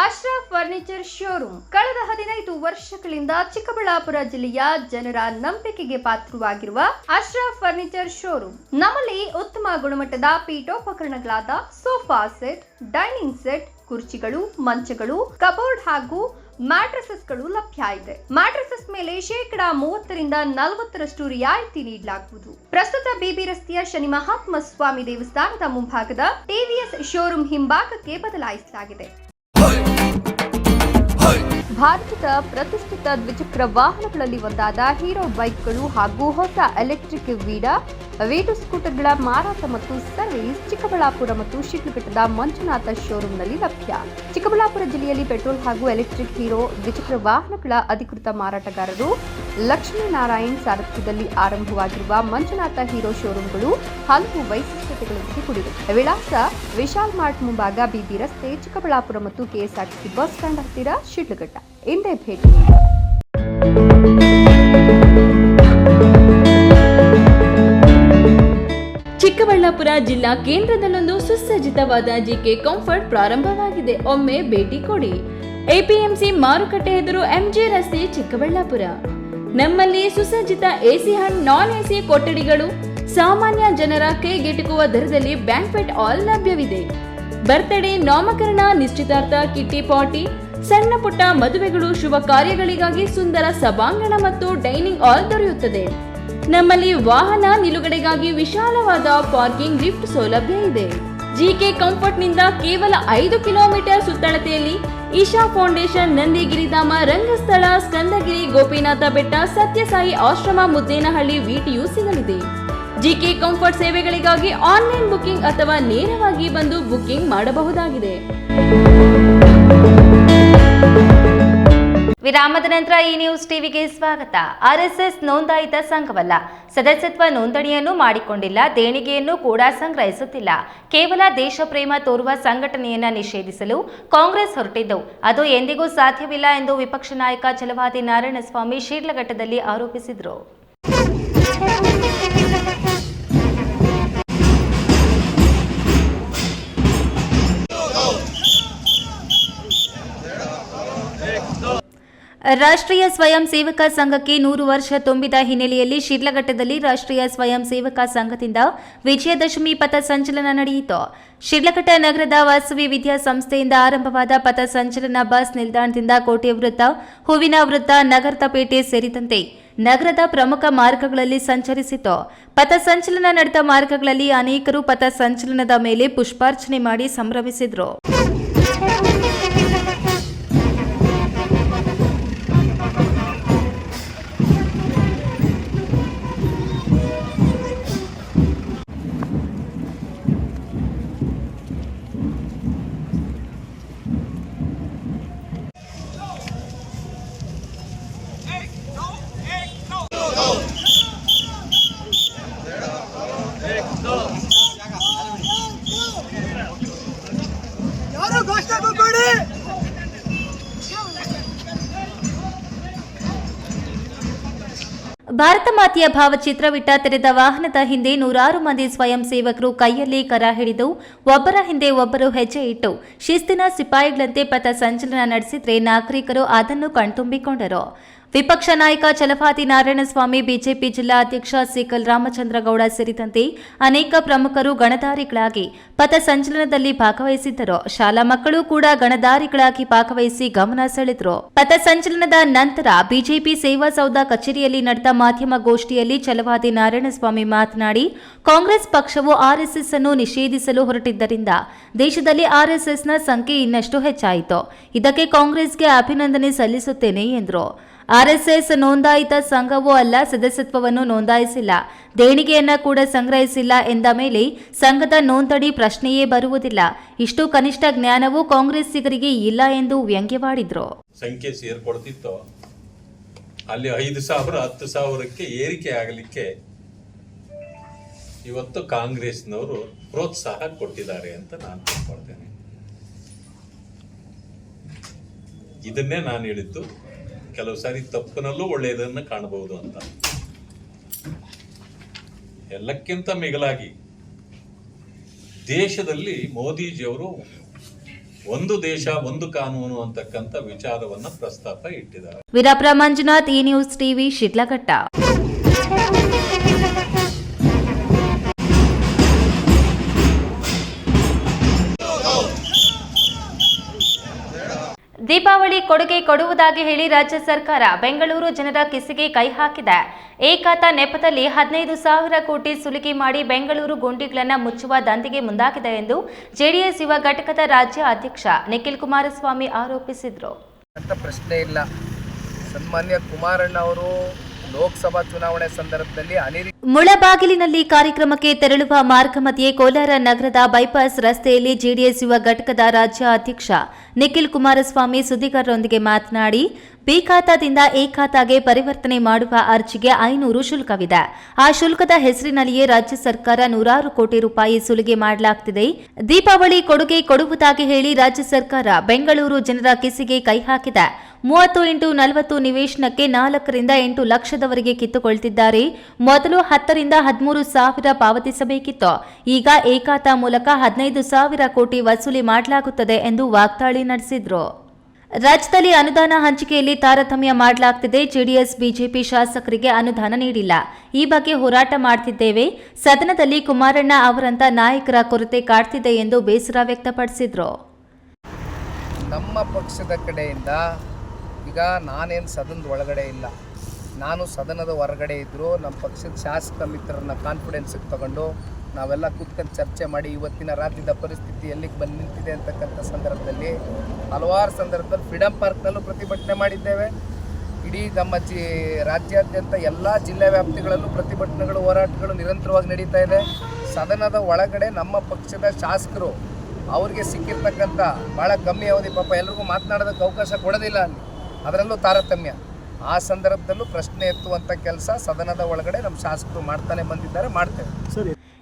Ashraf furniture showroom. ಕಳೆದ ಹದಿನೈದು ವರ್ಷಗಳಿಂದ ಚಿಕ್ಕಬಳ್ಳಾಪುರ ಜಿಲ್ಲೆಯ ಜನರ ನಂಬಿಕೆಗೆ ಪಾತ್ರವಾಗಿರುವ ಅಶ್ರಫ್ ಫರ್ನಿಚರ್ ಶೋರೂಮ್. ನಮ್ಮಲ್ಲಿ ಉತ್ತಮ ಗುಣಮಟ್ಟದ ಪೀಠೋಪಕರಣಗಳಾದ ಸೋಫಾ ಸೆಟ್ ಡೈನಿಂಗ್ ಸೆಟ್ ಕುರ್ಚಿಗಳು ಮಂಚಗಳು ಕಬೋರ್ಡ್ ಹಾಗೂ ಮ್ಯಾಟ್ರಸಸ್ಗಳು ಲಭ್ಯ ಇದೆ. ಮ್ಯಾಟ್ರಸಸ್ ಮೇಲೆ ಶೇಕಡ ಮೂವತ್ತರಿಂದ ನಲವತ್ತರಷ್ಟು ರಿಯಾಯಿತಿ ನೀಡಲಾಗುವುದು. ಪ್ರಸ್ತುತ ಬಿಬಿ ರಸ್ತೆಯ ಶನಿ ಮಹಾತ್ಮ ಸ್ವಾಮಿ ದೇವಸ್ಥಾನದ ಮುಂಭಾಗದ ಟಿವಿಎಸ್ ಶೋರೂಮ್ ಹಿಂಭಾಗಕ್ಕೆ ಬದಲಾಯಿಸಲಾಗಿದೆ. ಭಾರತದ ಪ್ರತಿಷ್ಠಿತ ದ್ವಿಚಕ್ರ ವಾಹನಗಳಲ್ಲಿ ಒಂದಾದ ಹೀರೋ ಬೈಕ್ಗಳು ಹಾಗೂ ಹೊಸ ಎಲೆಕ್ಟ್ರಿಕ್ ವೀಡಾ ವೀಟು ಸ್ಕೂಟರ್ಗಳ ಮಾರಾಟ ಮತ್ತು ಸರ್ವಿಸ್ ಚಿಕ್ಕಬಳ್ಳಾಪುರ ಮತ್ತು ಶಿಡ್ಲಘಟ್ಟದ ಮಂಜುನಾಥ ಶೋರೂಮ್ನಲ್ಲಿ ಲಭ್ಯ. ಚಿಕ್ಕಬಳ್ಳಾಪುರ ಜಿಲ್ಲೆಯಲ್ಲಿ ಪೆಟ್ರೋಲ್ ಹಾಗೂ ಎಲೆಕ್ಟ್ರಿಕ್ ಹೀರೋ ದ್ವಿಚಕ್ರ ವಾಹನಗಳ ಅಧಿಕೃತ ಮಾರಾಟಗಾರರು ಲಕ್ಷ್ಮೀನಾರಾಯಣ್ ಸಾರಥ್ಯದಲ್ಲಿ ಆರಂಭವಾಗಿರುವ ಮಂಜುನಾಥ ಹೀರೋ ಶೋರೂಮ್ಗಳು ಹಲವು ವೈಶಿಷ್ಟ್ಯತೆಗಳೊಂದಿಗೆ ಕೂಡಿವೆ. ವಿಳಾಸ ವಿಶಾಲ್ ಮಾರ್ಟ್ ಮುಂಭಾಗ ಬಿಬಿ ರಸ್ತೆ, ಚಿಕ್ಕಬಳ್ಳಾಪುರ ಮತ್ತು ಕೆಎಸ್ಆರ್ಟಿಸಿ ಬಸ್ ಸ್ಟ್ಯಾಂಡ್ ಹತ್ತಿರ, ಶಿಡ್ಲಘಟ್ಟ. ಇಂದೇ ಭೇಟಿ ಚಿಕ್ಕಬಳ್ಳಾಪುರ ಜಿಲ್ಲಾ ಕೇಂದ್ರದಲ್ಲೊಂದು ಸುಸಜ್ಜಿತವಾದ ಜಿಕೆ ಕಂಫರ್ಟ್ ಪ್ರಾರಂಭವಾಗಿದೆ. ಒಮ್ಮೆ ಭೇಟಿ ಕೊಡಿ. ಎಪಿಎಂಸಿ ಮಾರುಕಟ್ಟೆ ಎದುರು ಎಂಜೆ ರಸ್ತೆ ಚಿಕ್ಕಬಳ್ಳಾಪುರ. ನಮ್ಮಲ್ಲಿ ಸುಸಜ್ಜಿತ ಎಸಿ ಹಣ್ ನಾನ್ ಎಸಿ ಕೊಠಡಿಗಳು. ಸಾಮಾನ್ಯ ಜನರ ಕೈಗೆಟುಕುವ ದರದಲ್ಲಿ ಬ್ಯಾಂಕ್ವೆಟ್ ಹಾಲ್ ಲಭ್ಯವಿದೆ. ಬರ್ತ್ಡೇ ನಾಮಕರಣ ನಿಶ್ಚಿತಾರ್ಥ ಕಿಟ್ಟಿ ಪಾರ್ಟಿ ಸಣ್ಣ ಪುಟ್ಟ ಮದುವೆಗಳು ಶುಭ ಕಾರ್ಯಗಳಿಗಾಗಿ ಸುಂದರ ಸಭಾಂಗಣ ಮತ್ತು ಡೈನಿಂಗ್ ಹಾಲ್ ದೊರೆಯುತ್ತದೆ. ನಮ್ಮಲ್ಲಿ ವಾಹನ ನಿಲುಗಡೆಗಾಗಿ ವಿಶಾಲವಾದ ಪಾರ್ಕಿಂಗ್ ಲಿಫ್ಟ್ ಸೌಲಭ್ಯ ಇದೆ. ಜಿಕೆ ಕಂಫರ್ಟ್ನಿಂದ ಕೇವಲ ಐದು ಕಿಲೋಮೀಟರ್ ಸುತ್ತಳತೆಯಲ್ಲಿ ಈಶಾ ಫೌಂಡೇಶನ್ ನಂದಿಗಿರಿಧಾಮ ರಂಗಸ್ಥಳ ಸ್ಕಂದಗಿರಿ ಗೋಪಿನಾಥ ಬೆಟ್ಟ ಸತ್ಯಸಾಯಿ ಆಶ್ರಮ ಮುದ್ದೇನಹಳ್ಳಿ ವಿಟಿಯು ಸಿಗಲಿದೆ. ಜಿಕೆ ಕಂಫರ್ಟ್ ಸೇವೆಗಳಿಗಾಗಿ ಆನ್ಲೈನ್ ಬುಕಿಂಗ್ ಅಥವಾ ನೇರವಾಗಿ ಬಂದು ಬುಕಿಂಗ್ ಮಾಡಬಹುದಾಗಿದೆ. ವಿರಾಮದ ನಂತರ ಈ ನ್ಯೂಸ್ ಟಿವಿಗೆ ಸ್ವಾಗತ. ಆರ್ಎಸ್ಎಸ್ ನೋಂದಾಯಿತ ಸಂಘವಲ್ಲ. ಸದಸ್ಯತ್ವ ನೋಂದಣಿಯನ್ನು ಮಾಡಿಕೊಂಡಿಲ್ಲ, ದೇಣಿಗೆಯನ್ನು ಕೂಡ ಸಂಗ್ರಹಿಸುತ್ತಿಲ್ಲ. ಕೇವಲ ದೇಶ ಪ್ರೇಮ ತೋರುವ ಸಂಘಟನೆಯನ್ನ ನಿಷೇಧಿಸಲು ಕಾಂಗ್ರೆಸ್ ಹೊರಟಿದ್ದು, ಅದು ಎಂದಿಗೂ ಸಾಧ್ಯವಿಲ್ಲ ಎಂದು ವಿಪಕ್ಷ ನಾಯಕ ಛಲವಾದಿ ನಾರಾಯಣಸ್ವಾಮಿ ಶೀರ್ಲಘಟ್ಟದಲ್ಲಿ ಆರೋಪಿಸಿದರು. ರಾಷ್ಟ್ರೀಯ ಸ್ವಯಂ ಸೇವಕ ಸಂಘಕ್ಕೆ ನೂರು ವರ್ಷ ತುಂಬಿದ ಹಿನ್ನೆಲೆಯಲ್ಲಿ ಶಿಡ್ಲಘಟ್ಟದಲ್ಲಿ ರಾಷ್ಟ್ರೀಯ ಸ್ವಯಂ ಸೇವಕ ಸಂಘದಿಂದ ವಿಜಯದಶಮಿ ಪಥ ಸಂಚಲನ ನಡೆಯಿತು. ಶಿಡ್ಲಘಟ್ಟ ನಗರದ ವಾಸವಿ ವಿದ್ಯಾಸಂಸ್ಥೆಯಿಂದ ಆರಂಭವಾದ ಪಥ ಸಂಚಲನ ಬಸ್ ನಿಲ್ದಾಣದಿಂದ ಕೋಟೆ ವೃತ್ತ ಹೂವಿನ ವೃತ್ತ ನಗರದಪೇಟೆ ಸೇರಿದಂತೆ ನಗರದ ಪ್ರಮುಖ ಮಾರ್ಗಗಳಲ್ಲಿ ಸಂಚರಿಸಿತು. ಪಥ ಸಂಚಲನ ನಡೆದ ಮಾರ್ಗಗಳಲ್ಲಿ ಅನೇಕರು ಪಥ ಸಂಚಲನದ ಮೇಲೆ ಪುಷ್ಪಾರ್ಚನೆ ಮಾಡಿ ಸಂಭ್ರಮಿಸಿದರು. ಭಾರತ ಮಾತೆಯ ಭಾವಚಿತ್ರವಿಟ್ಟ ತೆರೆದ ವಾಹನದ ಹಿಂದೆ ನೂರಾರು ಮಂದಿ ಸ್ವಯಂ ಸೇವಕರು ಕೈಯಲ್ಲಿ ಕರ ಹಿಡಿದು ಒಬ್ಬರ ಹಿಂದೆ ಒಬ್ಬರು ಹೆಜ್ಜೆ ಇಟ್ಟು ಶಿಸ್ತಿನ ಸಿಪಾಯಿಗಳಂತೆ ಪಥ ಸಂಚಲನ ನಡೆಸಿದ್ರೆ ನಾಗರಿಕರು ಅದನ್ನು ಕಣ್ತುಂಬಿಕೊಂಡರು. ವಿಪಕ್ಷ ನಾಯಕ ಚಲಪಾತಿ ನಾರಾಯಣಸ್ವಾಮಿ, ಬಿಜೆಪಿ ಜಿಲ್ಲಾ ಅಧ್ಯಕ್ಷ ಸಿಕಲ್ ರಾಮಚಂದ್ರಗೌಡ ಸೇರಿದಂತೆ ಅನೇಕ ಪ್ರಮುಖರು ಗಣದಾರಿಗಳಾಗಿ ಪಥಸಂಚಲನದಲ್ಲಿ ಭಾಗವಹಿಸಿದ್ದರು. ಶಾಲಾ ಮಕ್ಕಳು ಕೂಡ ಗಣದಾರಿಗಳಾಗಿ ಭಾಗವಹಿಸಿ ಗಮನ ಸೆಳೆದರು. ಪಥಸಂಚಲನದ ನಂತರ ಬಿಜೆಪಿ ಸೇವಾ ಸೌಧ ಕಚೇರಿಯಲ್ಲಿ ನಡೆದ ಮಾಧ್ಯಮ ಗೋಷ್ಠಿಯಲ್ಲಿ ಚಲವಾದಿ ನಾರಾಯಣಸ್ವಾಮಿ ಮಾತನಾಡಿ, ಕಾಂಗ್ರೆಸ್ ಪಕ್ಷವು ಆರ್ಎಸ್ಎಸ್ ಅನ್ನು ನಿಷೇಧಿಸಲು ಹೊರಟಿದ್ದರಿಂದ ದೇಶದಲ್ಲಿ ಆರ್ಎಸ್ಎಸ್ನ ಸಂಖ್ಯೆ ಇನ್ನಷ್ಟು ಹೆಚ್ಚಾಯಿತು. ಇದಕ್ಕೆ ಕಾಂಗ್ರೆಸ್ಗೆ ಅಭಿನಂದನೆ ಸಲ್ಲಿಸುತ್ತೇನೆ ಎಂದರು. ಆರ್ಎಸ್ಎಸ್ ನೋಂದಾಯಿತ ಸಂಘವೂ ಅಲ್ಲ, ಸದಸ್ಯತ್ವವನ್ನು ನೋಂದಾಯಿಸಿಲ್ಲ. ದೇಣಿಗೆಯನ್ನ ಕೂಡ ಸಂಗ್ರಹಿಸಿಲ್ಲ ಎಂದ ಮೇಲೆ ಸಂಘದ ನೋಂದಣಿ ಪ್ರಶ್ನೆಯೇ ಬರುವುದಿಲ್ಲ. ಇಷ್ಟು ಕನಿಷ್ಠ ಜ್ಞಾನವೂ ಕಾಂಗ್ರೆಸ್ಸಿಗರಿಗೆ ಇಲ್ಲ ಎಂದು ವ್ಯಂಗ್ಯವಾಡಿದ್ರು. ಸಂಖ್ಯೆ ಸೇರ್ಕೊಡ್ತಿತ್ತು ಅಲ್ಲಿ ಐದು ಸಾವಿರ, ಹತ್ತು ಸಾವಿರಕ್ಕೆ ಏರಿಕೆ ಆಗಲಿಕ್ಕೆ ಇವತ್ತು ಕಾಂಗ್ರೆಸ್ನವರು ಪ್ರೋತ್ಸಾಹ ಕೊಟ್ಟಿದ್ದಾರೆ ಅಂತ ನಾನು ತಿಳ್ಕೊಳ್ತೇನೆ. ಇದನ್ನೇ ನಾನು ಹೇಳಿದ್ದು. ಕೆಲವು ಸಾರಿ ತಪ್ಪಿನಲ್ಲೂ ಒಳ್ಳೆಯದನ್ನು ಕಾಣಬಹುದು ಅಂತ. ಎಲ್ಲಕ್ಕಿಂತ ಮಿಗಲಾಗಿ ದೇಶದಲ್ಲಿ ಮೋದಿಜಿಯವರು ಒಂದು ದೇಶ, ಒಂದು ಕಾನೂನು ಅಂತಕ್ಕಂಥ ವಿಚಾರವನ್ನ ಪ್ರಸ್ತಾಪ ಇಟ್ಟಿದ್ದಾರೆ. ವೀರಪ್ರ ಮಂಜುನಾಥ್, ಈ ನ್ಯೂಸ್ ಟಿವಿ, ಶಿಡ್ಲಘಟ್ಟ. ದೀಪಾವಳಿ ಕೊಡುಗೆ ಕೊಡುವುದಾಗಿ ಹೇಳಿ ರಾಜ್ಯ ಸರ್ಕಾರ ಬೆಂಗಳೂರು ಜನರ ಕಿಸಿಗೆ ಕೈ ಹಾಕಿದೆ. ಏಕಾತ ನೆಪದಲ್ಲಿ ಹದಿನೈದು ಸಾವಿರ ಕೋಟಿ ಸುಲಿಗೆ ಮಾಡಿ ಬೆಂಗಳೂರು ಗುಂಡಿಗಳನ್ನು ಮುಚ್ಚುವ ದಂಧೆಗೆ ಮುಂದಾಗಿದೆ ಎಂದು ಜೆಡಿಎಸ್ ಯುವ ಘಟಕದ ರಾಜ್ಯ ಅಧ್ಯಕ್ಷ ನಿಖಿಲ್ ಕುಮಾರಸ್ವಾಮಿ ಆರೋಪಿಸಿದರು. ಪ್ರಶ್ನೆ ಇಲ್ಲ. ಸನ್ಮಾನ್ಯ ಕುಮಾರಣ್ಣ ಅವರು ಲೋಕಸಭಾ ಚುನಾವಣೆ ಸಂದರ್ಭದಲ್ಲಿ ಅನಿರೀಕ್ಷಿತ ಮುಳಬಾಗಿಲಿನಲ್ಲಿ ಕಾರ್ಯಕ್ರಮಕ್ಕೆ ತೆರಳುವ ಮಾರ್ಗ ಮಧ್ಯೆ ಕೋಲಾರ ನಗರದ ಬೈಪಾಸ್ ರಸ್ತೆಯಲ್ಲಿ ಜೆಡಿಎಸ್ ಯುವ ಘಟಕದ ರಾಜ್ಯ ಅಧ್ಯಕ್ಷ ನಿಖಿಲ್ ಕುಮಾರಸ್ವಾಮಿ ಸುದ್ದಿಗಾರರೊಂದಿಗೆ ಮಾತನಾಡಿ ಬಿ ಖಾತಾದಿಂದ ಎ ಖಾತಾಗೆ ಪರಿವರ್ತನೆ ಮಾಡುವ ಅರ್ಜಿಗೆ ಐನೂರು ಶುಲ್ಕವಿದೆ. ಆ ಶುಲ್ಕದ ಹೆಸರಿನಲ್ಲಿಯೇ ರಾಜ್ಯ ಸರ್ಕಾರ ನೂರಾರು ಕೋಟಿ ರೂಪಾಯಿ ಸುಲಿಗೆ ಮಾಡಲಾಗ್ತಿದೆ. ದೀಪಾವಳಿ ಕೊಡುಗೆ ಕೊಡುವುದಾಗಿ ಹೇಳಿ ರಾಜ್ಯ ಸರ್ಕಾರ ಬೆಂಗಳೂರು ಜನರ ಕಿಸಿಗೆ ಕೈ ಹಾಕಿದೆ. ಮೂವತ್ತು ಇಂಟು ನಲವತ್ತು ನಿವೇಶನಕ್ಕೆ ನಾಲ್ಕರಿಂದ ಎಂಟು ಲಕ್ಷದವರೆಗೆ ಕಿತ್ತುಕೊಳ್ತಿದ್ದಾರೆ. ಮೊದಲು ಹತ್ತರಿಂದ ಹದಿಮೂರು ಸಾವಿರ ಪಾವತಿಸಬೇಕಿತ್ತು. ಈಗ ಏಕಾತ ಮೂಲಕ ಹದಿನೈದು ಸಾವಿರ ಕೋಟಿ ವಸೂಲಿ ಮಾಡಲಾಗುತ್ತದೆ ಎಂದು ವಾಗ್ದಾಳಿ ನಡೆಸಿದ್ರು. ರಾಜ್ಯದಲ್ಲಿ ಅನುದಾನ ಹಂಚಿಕೆಯಲ್ಲಿ ತಾರತಮ್ಯ ಮಾಡಲಾಗ್ತಿದೆ. ಜೆಡಿಎಸ್, ಬಿಜೆಪಿ ಶಾಸಕರಿಗೆ ಅನುದಾನ ನೀಡಿಲ್ಲ. ಈ ಬಗ್ಗೆ ಹೋರಾಟ ಮಾಡ್ತಿದ್ದೇವೆ. ಸದನದಲ್ಲಿ ಕುಮಾರಣ್ಣ ಅವರಂತ ನಾಯಕರ ಕೊರತೆ ಕಾಡ್ತಿದೆ ಎಂದು ಬೇಸರ ವ್ಯಕ್ತಪಡಿಸಿದರು. ನಮ್ಮ ಪಕ್ಷದ ಕಡೆಯಿಂದ ಈಗ ನಾನೇನು ಸದನದ ಒಳಗಡೆ ಇಲ್ಲ. ನಾನು ಸದನದ ಹೊರಗಡೆ ಇದ್ದರೂ ನಮ್ಮ ಪಕ್ಷದ ಶಾಸಕ ಮಿತ್ರರನ್ನ ಕಾನ್ಫಿಡೆನ್ಸಿಗೆ ತಗೊಂಡು ನಾವೆಲ್ಲ ಕೂತ್ಕೊಂಡು ಚರ್ಚೆ ಮಾಡಿ ಇವತ್ತಿನ ರಾಜ್ಯದ ಪರಿಸ್ಥಿತಿ ಎಲ್ಲಿಗೆ ಬಂದು ನಿಂತಿದೆ ಅಂತಕ್ಕಂಥ ಸಂದರ್ಭದಲ್ಲಿ ಹಲವಾರು ಸಂದರ್ಭದಲ್ಲಿ ಫ್ರೀಡಮ್ ಪಾರ್ಕ್ನಲ್ಲೂ ಪ್ರತಿಭಟನೆ ಮಾಡಿದ್ದೇವೆ. ಇಡೀ ನಮ್ಮ ಜಿ ರಾಜ್ಯಾದ್ಯಂತ ಎಲ್ಲ ಜಿಲ್ಲೆ ವ್ಯಾಪ್ತಿಗಳಲ್ಲೂ ಪ್ರತಿಭಟನೆಗಳು, ಹೋರಾಟಗಳು ನಿರಂತರವಾಗಿ ನಡೀತಾ ಇದೆ. ಸದನದ ಒಳಗಡೆ ನಮ್ಮ ಪಕ್ಷದ ಶಾಸಕರು ಅವ್ರಿಗೆ ಸಿಕ್ಕಿರ್ತಕ್ಕಂಥ ಭಾಳ ಕಮ್ಮಿ ಅವಧಿ. ಪಾಪ ಎಲ್ರಿಗೂ ಮಾತನಾಡೋದಕ್ಕೆ ಅವಕಾಶ ಕೊಡೋದಿಲ್ಲ ಅಲ್ಲಿ. ಅದರಲ್ಲೂ ತಾರತಮ್ಯ. ಆ ಸಂದರ್ಭದಲ್ಲೂ ಪ್ರಶ್ನೆ ಎತ್ತುವಂಥ ಕೆಲಸ ಸದನದ ಒಳಗಡೆ ನಮ್ಮ ಶಾಸಕರು ಮಾಡ್ತಾನೆ ಬಂದಿದ್ದಾರೆ, ಮಾಡ್ತೇವೆ.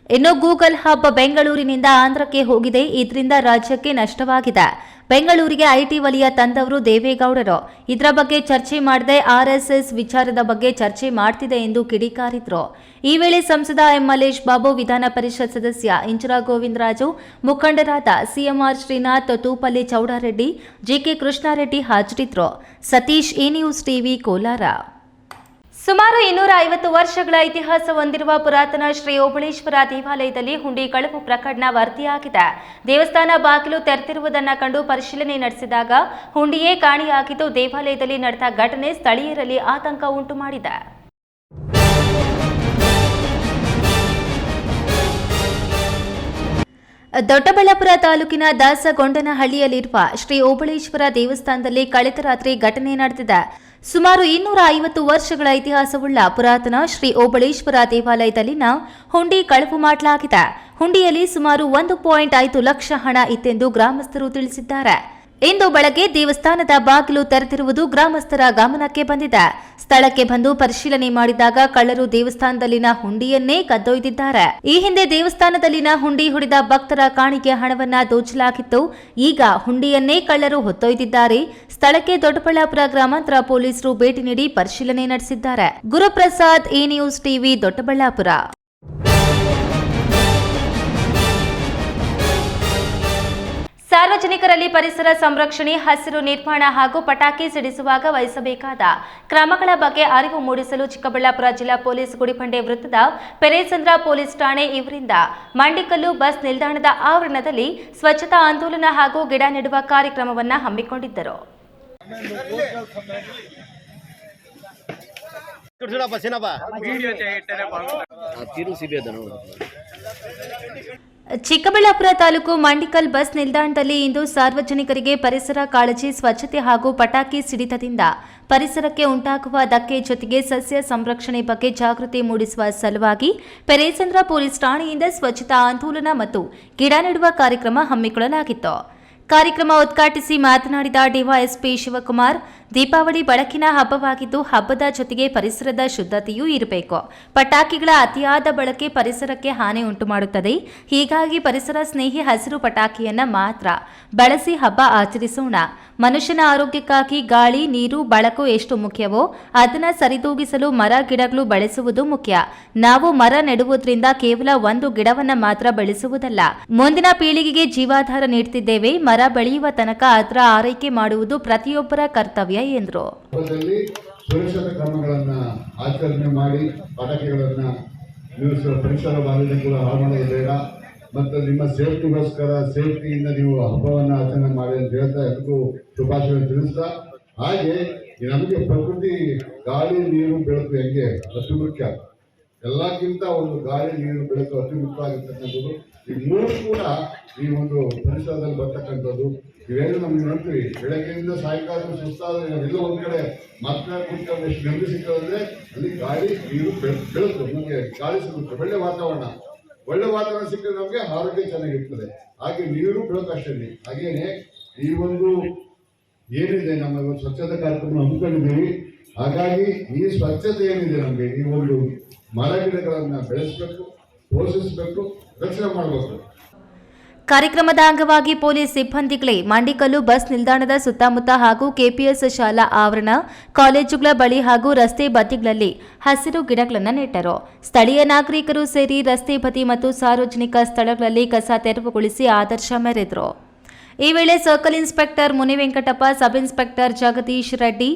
ಇನ್ನು ಗೂಗಲ್ ಹಬ್ ಬೆಂಗಳೂರಿನಿಂದ ಆಂಧ್ರಕ್ಕೆ ಹೋಗಿದೆ. ಇದರಿಂದ ರಾಜ್ಯಕ್ಕೆ ನಷ್ಟವಾಗಿದೆ. ಬೆಂಗಳೂರಿಗೆ ಐಟಿ ವಲಯ ತಂದವರು ದೇವೇಗೌಡರು. ಇದರ ಬಗ್ಗೆ ಚರ್ಚೆ ಮಾಡದೆ ಆರ್ಎಸ್ಎಸ್ ವಿಚಾರದ ಬಗ್ಗೆ ಚರ್ಚೆ ಮಾಡ್ತಿದೆ ಎಂದು ಕಿಡಿಕಾರಿದ್ರು. ಈ ವೇಳೆ ಸಂಸದ ಎಂ ಮಲೇಶ್ ಬಾಬು, ವಿಧಾನ ಪರಿಷತ್ ಸದಸ್ಯ ಇಂಚರಾ ಗೋವಿಂದರಾಜು, ಮುಖಂಡರಾದ CMR Srinath, Thoopalli Chowdareddy GK Krishnareddy ಹಾಜರಿದ್ರು. Satish, A news TV Kolar. ಸುಮಾರು ಇನ್ನೂರ ಐವತ್ತು ವರ್ಷಗಳ ಇತಿಹಾಸ ಹೊಂದಿರುವ ಪುರಾತನ ಶ್ರೀ ಓಬಳೇಶ್ವರ ದೇವಾಲಯದಲ್ಲಿ ಹುಂಡಿ ಕಳವು ಪ್ರಕರಣ ವರದಿಯಾಗಿದೆ. ದೇವಸ್ಥಾನ ಬಾಗಿಲು ತೆರೆದಿರುವುದನ್ನು ಕಂಡು ಪರಿಶೀಲನೆ ನಡೆಸಿದಾಗ ಹುಂಡಿಯೇ ಕಾಣೆಯಾಗಿದ್ದು ದೇವಾಲಯದಲ್ಲಿ ನಡೆದ ಘಟನೆ ಸ್ಥಳೀಯರಲ್ಲಿ ಆತಂಕ ಉಂಟು ಮಾಡಿದೆ. ದೊಡ್ಡಬಳ್ಳಾಪುರ ತಾಲೂಕಿನ ದಾಸಗೊಂಡನಹಳ್ಳಿಯಲ್ಲಿರುವ ಶ್ರೀ ಓಬಳೇಶ್ವರ ದೇವಸ್ಥಾನದಲ್ಲಿ ಕಳೆದ ರಾತ್ರಿ ಘಟನೆ ನಡೆದಿದೆ. ಸುಮಾರು ಇನ್ನೂರ ಐವತ್ತು ವರ್ಷಗಳ ಇತಿಹಾಸವುಳ್ಳ ಪುರಾತನ ಶ್ರೀ ಓಬಳೇಶ್ವರ ದೇವಾಲಯದಲ್ಲಿನ ಹುಂಡಿ ಕಳಪು ಮಾಡಲಾಗಿದೆ ಹುಂಡಿಯಲ್ಲಿ ಸುಮಾರು ಒಂದು ಪಾಯಿಂಟ್ ಐದು ಲಕ್ಷ ಹಣ ಇತ್ತೆಂದು ಗ್ರಾಮಸ್ಥರು ತಿಳಿಸಿದ್ದಾರೆ. ಇಂದು ಬೆಳಗ್ಗೆ ದೇವಸ್ಥಾನದ ಬಾಗಿಲು ತೆರೆದಿರುವುದು ಗ್ರಾಮಸ್ಥರ ಗಮನಕ್ಕೆ ಬಂದಿದೆ. ಸ್ಥಳಕ್ಕೆ ಬಂದು ಪರಿಶೀಲನೆ ಮಾಡಿದಾಗ ಕಳ್ಳರು ದೇವಸ್ಥಾನದಲ್ಲಿನ ಹುಂಡಿಯನ್ನೇ ಕದ್ದೊಯ್ದಿದ್ದಾರೆ. ಈ ಹಿಂದೆ ದೇವಸ್ಥಾನದಲ್ಲಿನ ಹುಂಡಿ ಹೊಡೆದ ಭಕ್ತರ ಕಾಣಿಕೆ ಹಣವನ್ನ ದೋಚಲಾಗಿತ್ತು. ಈಗ ಹುಂಡಿಯನ್ನೇ ಕಳ್ಳರು ಹೊತ್ತೊಯ್ದಿದ್ದಾರೆ. ಸ್ಥಳಕ್ಕೆ ದೊಡ್ಡಬಳ್ಳಾಪುರ ಗ್ರಾಮಾಂತರ ಪೊಲೀಸರು ಭೇಟಿ ನೀಡಿ ಪರಿಶೀಲನೆ ನಡೆಸಿದ್ದಾರೆ. Guruprasad A news TV, Doddaballapur. ಸಾರ್ವಜನಿಕರಲ್ಲಿ ಪರಿಸರ ಸಂರಕ್ಷಣೆ ಹಸಿರು ನಿರ್ಮಾಣ ಹಾಗೂ ಪಟಾಕಿ ಸಿಡಿಸುವಾಗ ವಹಿಸಬೇಕಾದ ಕ್ರಮಗಳ ಬಗ್ಗೆ ಅರಿವು ಮೂಡಿಸಲು ಚಿಕ್ಕಬಳ್ಳಾಪುರ ಜಿಲ್ಲಾ ಪೊಲೀಸ್ ಗುಡಿಪಂಡೆ ವೃತ್ತದ ಪೆರೇಸಂದ್ರ ಪೊಲೀಸ್ ಠಾಣೆ ಇವರಿಂದ ಮಂಡಿಕಲ್ಲು ಬಸ್ ನಿಲ್ದಾಣದ ಆವರಣದಲ್ಲಿ ಸ್ವಚ್ಛತಾ ಆಂದೋಲನ ಹಾಗೂ ಗಿಡ ನೆಡುವ ಕಾರ್ಯಕ್ರಮವನ್ನು ಹಮ್ಮಿಕೊಂಡಿದ್ದರು. ಚಿಕ್ಕಬಳ್ಳಾಪುರ ತಾಲೂಕು ಮಂಡಿಕಲ್ ಬಸ್ ನಿಲ್ದಾಣದಲ್ಲಿ ಇಂದು ಸಾರ್ವಜನಿಕರಿಗೆ ಪರಿಸರ ಕಾಳಜಿ, ಸ್ವಚ್ಛತೆ ಹಾಗೂ ಪಟಾಕಿ ಸಿಡಿತದಿಂದ ಪರಿಸರಕ್ಕೆ ಉಂಟಾಗುವ ಧಕ್ಕೆ ಜೊತೆಗೆ ಸಸ್ಯ ಸಂರಕ್ಷಣೆ ಬಗ್ಗೆ ಜಾಗೃತಿ ಮೂಡಿಸುವ ಸಲುವಾಗಿ ಪೆರೇಸಂದ್ರ ಪೊಲೀಸ್ ಠಾಣೆಯಿಂದ ಸ್ವಚ್ಛತಾ ಆಂದೋಲನ ಮತ್ತು ಗಿಡ ನೆಡುವ ಕಾರ್ಯಕ್ರಮ ಹಮ್ಮಿಕೊಳ್ಳಲಾಗಿತ್ತು. ಕಾರ್ಯಕ್ರಮ ಉದ್ಘಾಟಿಸಿ ಮಾತನಾಡಿದ ಡಿವೈಎಸ್ಪಿ ಶಿವಕುಮಾರ್ ದೀಪಾವಳಿ ಬೆಳಕಿನ ಹಬ್ಬವಾಗಿದ್ದು ಹಬ್ಬದ ಜೊತೆಗೆ ಪರಿಸರದ ಶುದ್ಧತೆಯೂ ಇರಬೇಕು. ಪಟಾಕಿಗಳ ಅತಿಯಾದ ಬಳಕೆ ಪರಿಸರಕ್ಕೆ ಹಾನಿ ಉಂಟು ಮಾಡುತ್ತದೆ ಹೀಗಾಗಿ ಪರಿಸರ ಸ್ನೇಹಿ ಹಸಿರು ಪಟಾಕಿಯನ್ನ ಮಾತ್ರ ಬಳಸಿ ಹಬ್ಬ ಆಚರಿಸೋಣ. ಮನುಷ್ಯನ ಆರೋಗ್ಯಕ್ಕಾಗಿ ಗಾಳಿ, ನೀರು, ಬಳಕು ಎಷ್ಟು ಮುಖ್ಯವೋ ಅದನ್ನ ಸರಿದೂಗಿಸಲು ಮರ, ಗಿಡಗಳು ಬೆಳೆಸುವುದು ಮುಖ್ಯ. ನಾವು ಮರ ನೆಡುವುದರಿಂದ ಕೇವಲ ಒಂದು ಗಿಡವನ್ನ ಮಾತ್ರ ಬೆಳೆಸುವುದಲ್ಲ. ಮುಂದಿನ ಪೀಳಿಗೆಗೆ ಜೀವಾಧಾರ ನೀಡುತ್ತಿದ್ದೇವೆ ಮರ ಬೆಳೆಯುವ ತನಕ ಅದರ ಆರೈಕೆ ಮಾಡುವುದು ಪ್ರತಿಯೊಬ್ಬರ ಕರ್ತವ್ಯ. ಎಂದರು. ಸುರಕ್ಷತಾ ಕ್ರಮಗಳನ್ನು ಆಚರಣೆ ಮಾಡಿ ಪಟಾಕಿಗಳನ್ನು ನಿಲ್ಲಿಸುವ ಪರಿಸರ ಕೂಡ ಹಾಳು ಮಾಡೋದು ಬೇಡ. ಮತ್ತು ನಿಮ್ಮ ಸೇಫ್ಟಿಗೋಸ್ಕರ ಸೇಫ್ಟಿಯಿಂದ ನೀವು ಹಬ್ಬವನ್ನು ಆಚರಣೆ ಮಾಡಿ ಅಂತ ಹೇಳ್ತಾ ಎಲ್ಲರಿಗೂ ಶುಭಾಶಯ ತಿಳಿಸ್ತಾ, ಹಾಗೆ ನಮಗೆ ಪ್ರಕೃತಿ, ಗಾಳಿ, ನೀರು, ಬೆಳಕು ಹೆಂಗೆ ಅತಿ ಮುಖ್ಯ. ಎಲ್ಲಕ್ಕಿಂತ ಒಂದು ಗಾಳಿ ನೀರು ಬೆಳಕು ಅತಿ ಮುಖ್ಯವಾಗಿರ್ತಕ್ಕಂಥದ್ದು. ಈ ಮೂರು ಕೂಡ ಈ ಒಂದು ಪರಿಸರದಲ್ಲಿ ಬರ್ತಕ್ಕಂಥದ್ದು. ಇವೆಲ್ಲ ನಮ್ಗೆ ನೋಡ್ತೀವಿ ಬೆಳಗ್ಗೆಯಿಂದ ಸಾಯಂಕಾಲ ಸುಸ್ತಾದ್ರೆ ನಾವೆಲ್ಲ ಒಂದು ಕಡೆ ಕುತ್ಕೊಂಡು ಎಷ್ಟು ನೆಮ್ಮದಿ ಸಿಕ್ಕಂದ್ರೆ ಅಲ್ಲಿ ಗಾಳಿ, ನೀರು ಬೆಳಕು, ನಮಗೆ ಗಾಳಿ ಸಿಗುತ್ತೆ. ಒಳ್ಳೆ ವಾತಾವರಣ. ಒಳ್ಳೆ ವಾತಾವರಣ ಸಿಕ್ಕರೆ ನಮಗೆ ಆರೋಗ್ಯ ಚೆನ್ನಾಗಿರ್ತದೆ. ಹಾಗೆ ನೀರು, ಬೆಳಕು ಅಷ್ಟೇ ಹಾಗೇನೆ ಈ ಒಂದು ಏನಿದೆ, ನಮ್ಮ ಸ್ವಚ್ಛತಾ ಕಾರ್ಯಕ್ರಮ ಹಮ್ಮಿಕೊಂಡಿದ್ದೀವಿ. ಹಾಗಾಗಿ ಈ ಸ್ವಚ್ಛತೆ ಏನಿದೆ ನಮಗೆ, ಈ ಒಂದು ಮರ ಬೆಳೆಸಬೇಕು, ಪೋಷಿಸಬೇಕು, ರಕ್ಷಣೆ ಮಾಡಬೇಕು. ಕಾರ್ಯಕ್ರಮದ ಅಂಗವಾಗಿ ಪೊಲೀಸ್ ಸಿಬ್ಬಂದಿಗಳೇ ಮಂಡಿಕಲ್ಲು ಬಸ್ ನಿಲ್ದಾಣದ ಸುತ್ತಮುತ್ತ ಹಾಗೂ ಕೆಪಿಎಸ್ ಶಾಲಾ ಆವರಣ, ಕಾಲೇಜುಗಳ ಬಳಿ ಹಾಗೂ ರಸ್ತೆ ಬದಿಗಳಲ್ಲಿ ಹಸಿರು ಗಿಡಗಳನ್ನು ನೆಟ್ಟರು. ಸ್ಥಳೀಯ ನಾಗರಿಕರು ಸೇರಿ ರಸ್ತೆ ಬದಿ ಮತ್ತು ಸಾರ್ವಜನಿಕ ಸ್ಥಳಗಳಲ್ಲಿ ಕಸ ತೆರವುಗೊಳಿಸಿ ಆದರ್ಶ ಮೆರೆದರು. ಈ ವೇಳೆ circle inspector Munivenkatappa, sub inspector Jagadish Reddy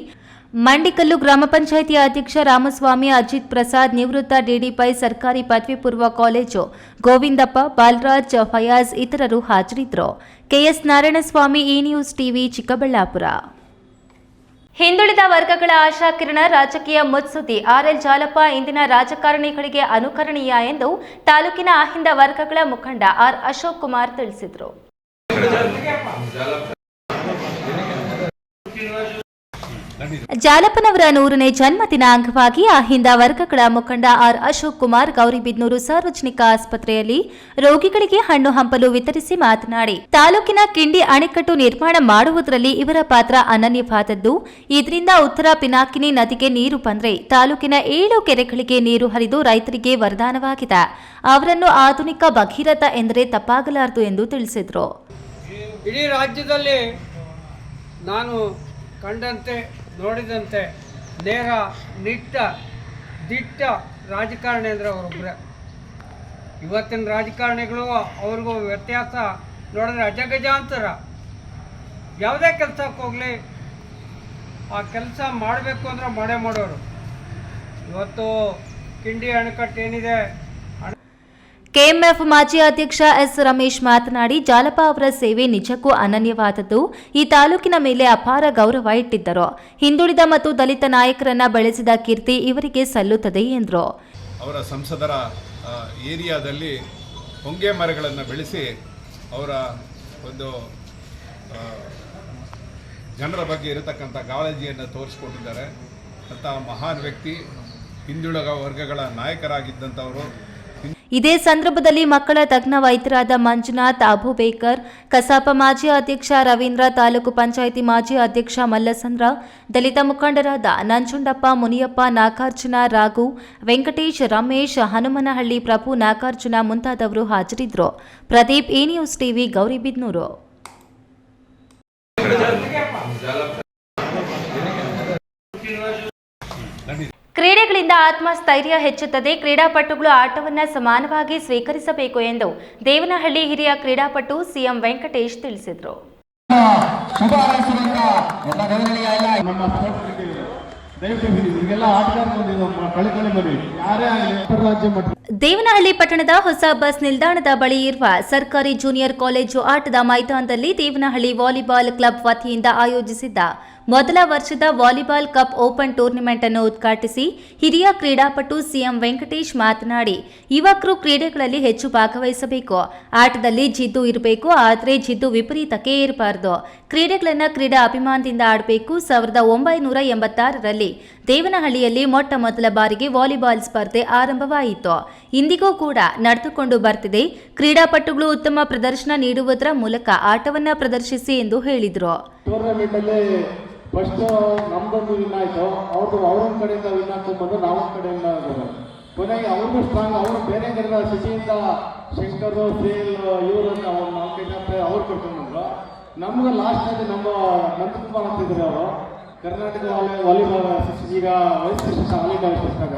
Mandikallu ಗ್ರಾಮ ಪಂಚಾಯಿತಿ ಅಧ್ಯಕ್ಷ ರಾಮಸ್ವಾಮಿ, ಅಜಿತ್ ಪ್ರಸಾದ್ ನಿವೃತ್ತ ಡಿಡಿಪೈ ಸರ್ಕಾರಿ ಪದವಿ ಪೂರ್ವ ಕಾಲೇಜು ಗೋವಿಂದಪ್ಪ, ಬಾಲರಾಜ್ ಫಯಾಜ್ ಇತರರು ಹಾಜರಿದ್ದರು. KS Narayanaswamy, E news TV, Chikkaballapur. ಹಿಂದುಳಿದ ವರ್ಗಗಳ ಆಶಾಕಿರಣ, ರಾಜಕೀಯ ಮುತ್ಸುದ್ದಿ ಆರ್ಎಲ್ ಜಾಲಪ್ಪ ಇಂದಿನ ರಾಜಕಾರಣಿಗಳಿಗೆ ಅನುಕರಣೀಯ ಎಂದು ತಾಲೂಕಿನ ಅಹಿಂದ ವರ್ಗಗಳ ಮುಖಂಡ ಆರ್ ಅಶೋಕ್ ಕುಮಾರ್ ತಿಳಿಸಿದರು. ಜಾಲಪ್ಪನವರ ನೂರನೇ ಜನ್ಮದಿನ ಅಂಗವಾಗಿ ಅಹಿಂದ ವರ್ಗಗಳ ಮುಖಂಡ ಆರ್ ಅಶೋಕ್ ಕುಮಾರ್ ಗೌರಿಬಿದ್ನೂರು ಸಾರ್ವಜನಿಕ ಆಸ್ಪತ್ರೆಯಲ್ಲಿ ರೋಗಿಗಳಿಗೆ ಹಣ್ಣು ಹಂಪಲು ವಿತರಿಸಿ ಮಾತನಾಡಿ, ತಾಲೂಕಿನ ಕಿಂಡಿ ಅಣೆಕಟ್ಟು ನಿರ್ಮಾಣ ಮಾಡುವುದರಲ್ಲಿ ಇವರ ಪಾತ್ರ ಅನನ್ಯವಾದದ್ದು. ಇದರಿಂದ ಉತ್ತರ ಪಿನಾಕಿನಿ ನದಿಗೆ ನೀರು ಬಂದ್ರೆ ತಾಲೂಕಿನ ಏಳು ಕೆರೆಗಳಿಗೆ ನೀರು ಹರಿದು ರೈತರಿಗೆ ವರದಾನವಾಗಿದೆ. ಅವರನ್ನು ಆಧುನಿಕ ಭಗೀರಥ ಎಂದರೆ ತಪ್ಪಾಗಲಾರದು ಎಂದು ತಿಳಿಸಿದರು. ಇಡೀ ರಾಜ್ಯದಲ್ಲಿ ನಾನು ಕಂಡಂತೆ ನೋಡಿದಂತೆ ನೇರ, ನಿಟ್ಟ, ದಿಟ್ಟ ರಾಜಕಾರಣಿ ಅಂದರೆ ಅವರೊಬ್ಬರೇ ಇವತ್ತಿನ ರಾಜಕಾರಣಿಗಳು ಅವ್ರಿಗೂ ವ್ಯತ್ಯಾಸ ನೋಡಿದ್ರೆ ಅಜಗಜಾಂತರ. ಯಾವುದೇ ಕೆಲಸಕ್ಕೆ ಹೋಗಲಿ, ಆ ಕೆಲಸ ಮಾಡಬೇಕು ಅಂದ್ರೆ ಮಾಡೇ ಮಾಡೋರು. ಇವತ್ತು ಕಿಂಡಿ ಅಣೆಕಟ್ಟು ಏನಿದೆ ಕೆಎಂಎಫ್ ಮಾಜಿ ಅಧ್ಯಕ್ಷ ಎಸ್ ರಮೇಶ್ ಮಾತನಾಡಿ ಜಾಲಪ ಅವರ ಸೇವೆ ನಿಜಕ್ಕೂ ಅನನ್ಯವಾದದ್ದು. ಈ ತಾಲೂಕಿನ ಮೇಲೆ ಅಪಾರ ಗೌರವ ಇಟ್ಟಿದ್ದರು. ಹಿಂದುಳಿದ ಮತ್ತು ದಲಿತ ನಾಯಕರನ್ನ ಬೆಳೆಸಿದ ಕೀರ್ತಿ ಇವರಿಗೆ ಸಲ್ಲುತ್ತದೆ ಎಂದರು. ಅವರ ಸಂಸದರ ಏರಿಯಾದಲ್ಲಿ ಹೊಂಗೆ ಮರಗಳನ್ನು ಬೆಳೆಸಿ ಅವರ ಒಂದು ಜನರ ಬಗ್ಗೆ ಇರತಕ್ಕಂಥ ಕಾಳಜಿಯನ್ನು ತೋರಿಸ್ಕೊಟ್ಟಿದ್ದಾರೆ ಅಂತಹ ಮಹಾನ್ ವ್ಯಕ್ತಿ, ಹಿಂದುಳಿದ ವರ್ಗಗಳ ನಾಯಕರಾಗಿದ್ದಂಥವರು ಇದೇ ಸಂದರ್ಭದಲ್ಲಿ ಮಕ್ಕಳ ತಜ್ಞ ವೈದ್ಯರಾದ ಮಂಜುನಾಥ್ ಅಬುಬೇಕರ್, ಕಸಾಪ ಮಾಜಿ ಅಧ್ಯಕ್ಷ ರವೀಂದ್ರ, ತಾಲೂಕು ಪಂಚಾಯಿತಿ ಮಾಜಿ ಅಧ್ಯಕ್ಷ ಮಲ್ಲಸಂದ್ರ, ದಲಿತ ಮುಖಂಡರಾದ ನಂಜುಂಡಪ್ಪ, ಮುನಿಯಪ್ಪ, ನಾಗಾರ್ಜುನ, ರಾಘು, ವೆಂಕಟೇಶ್, ರಮೇಶ್, ಹನುಮನಹಳ್ಳಿ ಪ್ರಭು, ನಾಗಾರ್ಜುನ ಮುಂತಾದವರು ಹಾಜರಿದ್ದರು. Pradeep, A news TV Gauribidanur ಕ್ರೀಡೆಗಳಿಂದ ಆತ್ಮಸ್ಥೈರ್ಯ ಹೆಚ್ಚುತ್ತದೆ. ಕ್ರೀಡಾಪಟುಗಳು ಆಟವನ್ನು ಸಮಾನವಾಗಿ ಸ್ವೀಕರಿಸಬೇಕು ಎಂದು ದೇವನಹಳ್ಳಿ ಹಿರಿಯ ಕ್ರೀಡಾಪಟು ಸಿಎಂ ವೆಂಕಟೇಶ್ ತಿಳಿಸಿದರು. ದೇವನಹಳ್ಳಿ ಪಟ್ಟಣದ ಹೊಸ ಬಸ್ ನಿಲ್ದಾಣದ ಬಳಿ ಇರುವ ಸರ್ಕಾರಿ ಜೂನಿಯರ್ ಕಾಲೇಜು ಆಟದ ಮೈದಾನದಲ್ಲಿ ದೇವನಹಳ್ಳಿ ವಾಲಿಬಾಲ್ ಕ್ಲಬ್ ವತಿಯಿಂದ ಆಯೋಜಿಸಿದ್ದ ಮೊದಲ ವರ್ಷದ ವಾಲಿಬಾಲ್ ಕಪ್ ಓಪನ್ ಟೂರ್ನಿಮೆಂಟ್ ಅನ್ನು ಉದ್ಘಾಟಿಸಿ ಹಿರಿಯ ಕ್ರೀಡಾಪಟು ಸಿಎಂ ವೆಂಕಟೇಶ್ ಮಾತನಾಡಿ, ಯುವಕರು ಕ್ರೀಡೆಗಳಲ್ಲಿ ಹೆಚ್ಚು ಭಾಗವಹಿಸಬೇಕು. ಆಟದಲ್ಲಿ ಜಿದ್ದು ಇರಬೇಕು, ಆದರೆ ಜಿದ್ದು ವಿಪರೀತಕ್ಕೆ ಇರಬಾರದು ಕ್ರೀಡೆಗಳನ್ನು ಕ್ರೀಡಾ ಅಭಿಮಾನದಿಂದ ಆಡಬೇಕು ಸಾವಿರದ ಒಂಬೈನೂರ ಎಂಬತ್ತಾರರಲ್ಲಿ ದೇವನಹಳ್ಳಿಯಲ್ಲಿ ಮೊಟ್ಟ ಮೊದಲ ಬಾರಿಗೆ ವಾಲಿಬಾಲ್ ಸ್ಪರ್ಧೆ ಆರಂಭವಾಯಿತು. ಇಂದಿಗೂ ಕೂಡ ನಡೆದುಕೊಂಡು ಬರ್ತಿದೆ. ಕ್ರೀಡಾಪಟುಗಳು ಉತ್ತಮ ಪ್ರದರ್ಶನ ನೀಡುವುದರ ಮೂಲಕ ಆಟವನ್ನು ಪ್ರದರ್ಶಿಸಿ ಎಂದು ಹೇಳಿದರು. ಫಸ್ಟ್ ನಮ್ದೊಂದು ವಿನ್ ಆಯ್ತು. ಅವ್ರದ್ದು ಅವ್ರೊಂದ್ ಕಡೆಯಿಂದ ವಿನ್ ಹಾಕೊಂಡ್ಬಂದು ನಾವೊಂದ್ ಕಡೆಯಿಂದ ಆಗೋದು. ಕೊನೆಗೆ ಅವ್ರಿಗೂ ಸ್ಟ್ರಾಂಗ್ ಅವರು ಬೇರೆ ಕಡೆ ಸಿಟಿಯಿಂದ ಶಂಕರ್ ಸೇಲ್ ಇವರನ್ನು ಅವ್ರು ನಾಲ್ಕು ಜನ ಅವ್ರು ಕರ್ಕೊಂಡ್ಬಂದ್ರು ನಮ್ಗೆ ಲಾಸ್ಟ್ ಅಲ್ಲಿ ನಮ್ಮ ನಂದಕುಮಾರ್ ಅಂತಿದ್ರು ಅವರು. ಕರ್ನಾಟಕ ವಾಲಿ ವಾಲಿಬಾಲ್ ಈಗ ವೈಸ್ ಪ್ರೆಸಿಡೆಂಟ್ ಹಾಲಿ ಕಳಿಸಿದಾಗ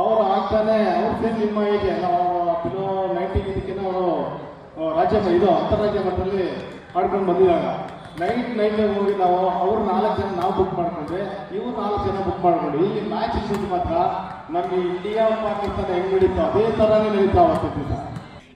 ಅವರು ಆಗ್ತಾನೆ, ಅವ್ರು ಸೇರಿ ನಿಮ್ಮ ಏಜ್ ನಾವು ಬಿಲೋ ನೈನ್ಟೀನ್ ಇದಕ್ಕಿಂತ ಅವರು ರಾಜ್ಯ, ಇದು ಅಂತಾರಾಜ್ಯ ಮಟ್ಟದಲ್ಲಿ ಆಡ್ಕೊಂಡು ಬಂದಿದಾಗ ನೈಟ್ ನೈಟ್ ಹೋಗಿ ನಾವು ಅವ್ರು ನಾಲ್ಕು ಜನ ನಾವು ಬುಕ್ ಮಾಡ್ಕೊಂಡ್ರೆ ಇವ್ರು ನಾಲ್ಕು ಜನ ಬುಕ್ ಮಾಡ್ಕೊಂಡು ಇಲ್ಲಿ ಮ್ಯಾಚ್ ಇದ್ದಿದ್ದು ಮಾತ್ರ ನಮಗೆ ಇಂಡಿಯಾ ಪಾಕಿಸ್ತಾನ ಹೆಂಗ್ ನಡೀತೋ ಅದೇ ಥರನೇ ನಡೀತಾ ಅವತ್ತು ದಿವಸ.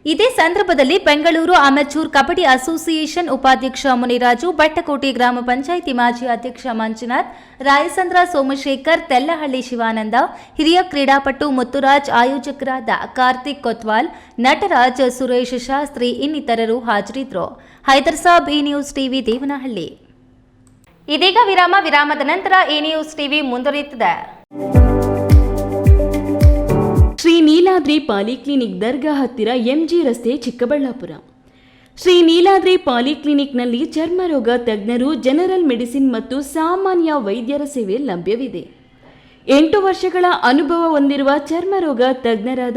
ಇದೇ ಸಂದರ್ಭದಲ್ಲಿ ಬೆಂಗಳೂರು ಅಮೆಚೂರ್ ಕಬಡ್ಡಿ ಅಸೋಸಿಯೇಷನ್ ಉಪಾಧ್ಯಕ್ಷ ಮುನಿರಾಜು, ಬಟ್ಟಕೋಟೆ ಗ್ರಾಮ ಪಂಚಾಯಿತಿ ಮಾಜಿ ಅಧ್ಯಕ್ಷ ಮಂಜುನಾಥ್ ರಾಯಸಂದ್ರ ಸೋಮಶೇಖರ್, ತೆಲ್ಲಹಳ್ಳಿ ಶಿವಾನಂದ, ಹಿರಿಯ ಕ್ರೀಡಾಪಟು ಮುತ್ತುರಾಜ್, ಆಯೋಜಕರಾದ ಕಾರ್ತಿಕ್ ಕೊತ್ವಾಲ್, ನಟರಾಜ್ ಸುರೇಶ್ ಶಾಸ್ತ್ರಿ ಇನ್ನಿತರರು ಹಾಜರಿದ್ದರು. ಹೈದರ್ಸಾಬ್ ಈ ನ್ಯೂಸ್ ಟಿವಿ, ದೇವನಹಳ್ಳಿ. ಇದೀಗ ವಿರಾಮ, ವಿರಾಮದ ನಂತರ ಇ ನ್ಯೂಸ್ ಟಿವಿ ಮುಂದುವರಿಯುತ್ತದೆ. ಶ್ರೀ ನೀಲಾದ್ರಿ ಪಾಲಿಕ್ಲಿನಿಕ್ ದರ್ಗಾ ಹತ್ತಿರ ಎಂಜಿ ರಸ್ತೆ ಚಿಕ್ಕಬಳ್ಳಾಪುರ. ಶ್ರೀ ನೀಲಾದ್ರಿ ಪಾಲಿಕ್ಲಿನಿಕ್ನಲ್ಲಿ ಚರ್ಮರೋಗ ತಜ್ಞರು, ಜನರಲ್ ಮೆಡಿಸಿನ್ ಮತ್ತು ಸಾಮಾನ್ಯ ವೈದ್ಯರ ಸೇವೆ ಲಭ್ಯವಿದೆ. ಎಂಟು ವರ್ಷಗಳ ಅನುಭವ ಹೊಂದಿರುವ ಚರ್ಮರೋಗ ತಜ್ಞರಾದ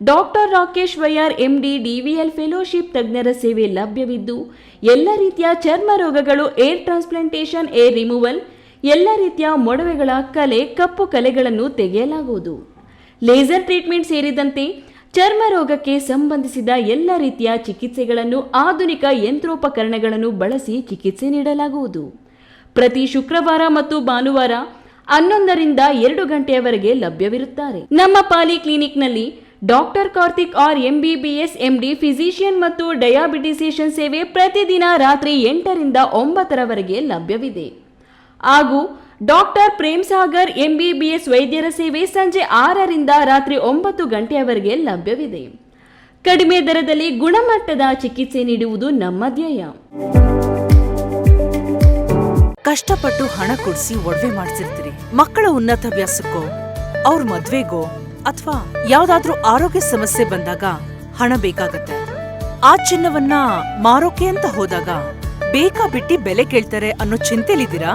doctor Rakesh YR MD DVL fellowship ತಜ್ಞರ ಸೇವೆ ಲಭ್ಯವಿದ್ದು, ಎಲ್ಲ ರೀತಿಯ ಚರ್ಮ ರೋಗಗಳು, ಏರ್ ಟ್ರಾನ್ಸ್ಪ್ಲಾಂಟೇಷನ್, ಏರ್ ರಿಮೂವಲ್, ಎಲ್ಲ ರೀತಿಯ ಮೊಡವೆಗಳ ಕಲೆ, ಕಪ್ಪು ಕಲೆಗಳನ್ನು ತೆಗೆಯಲಾಗುವುದು. ಲೇಸರ್ ಟ್ರೀಟ್ಮೆಂಟ್ ಸೇರಿದಂತೆ ಚರ್ಮ ರೋಗಕ್ಕೆ ಸಂಬಂಧಿಸಿದ ಎಲ್ಲ ರೀತಿಯ ಚಿಕಿತ್ಸೆಗಳನ್ನು ಆಧುನಿಕ ಯಂತ್ರೋಪಕರಣಗಳನ್ನು ಬಳಸಿ ಚಿಕಿತ್ಸೆ ನೀಡಲಾಗುವುದು. ಪ್ರತಿ ಶುಕ್ರವಾರ ಮತ್ತು ಭಾನುವಾರ ಹನ್ನೊಂದರಿಂದ ಎರಡು ಗಂಟೆಯವರೆಗೆ ಲಭ್ಯವಿರುತ್ತಾರೆ. ನಮ್ಮ poly ಕ್ಲಿನಿಕ್ನಲ್ಲಿ doctor Karthik R MBBS, MD physician ಮತ್ತು ಡಯಾಬಿಟಿಸಿಷನ್ ಸೇವೆ ಪ್ರತಿದಿನ ರಾತ್ರಿ ಎಂಟರಿಂದ ಒಂಬತ್ತರವರೆಗೆ ಲಭ್ಯವಿದೆ. ಹಾಗೂ ಡಾಕ್ಟರ್ ಪ್ರೇಮ್ ಸಾಗರ್ ಎಂಬಿಬಿಎಸ್ ವೈದ್ಯರ ಸೇವೆ ಸಂಜೆ ಆರರಿಂದ ರಾತ್ರಿ ಒಂಬತ್ತು ಗಂಟೆಯವರೆಗೆ ಲಭ್ಯವಿದೆ. ಕಡಿಮೆ ದರದಲ್ಲಿ ಗುಣಮಟ್ಟದ ಚಿಕಿತ್ಸೆ ನೀಡುವುದು ನಮ್ಮ ಧ್ಯೇಯ. ಕಷ್ಟಪಟ್ಟು ಹಣ ಕೊಡಿಸಿ ಒಡವೆ ಮಾಡಿಸಿರ್ತೀರಿ. ಮಕ್ಕಳ ಉನ್ನತ ಉನ್ನತಾಭ್ಯಾಸಕ್ಕೋ ಅವ್ರ ಮದ್ವೆಗೋ ಅಥವಾ ಯಾವ್ದಾದ್ರೂ ಆರೋಗ್ಯ ಸಮಸ್ಯೆ ಬಂದಾಗ ಹಣ ಬೇಕಾಗತ್ತೆ. ಆ ಚಿನ್ನವನ್ನ ಮಾರೋಕೆ ಅಂತ ಹೋದಾಗ ಬೇಕಾ ಬಿಟ್ಟಿ ಬೆಲೆ ಕೇಳ್ತಾರೆ ಅನ್ನೋ ಚಿಂತೆಲಿದ್ದೀರಾ?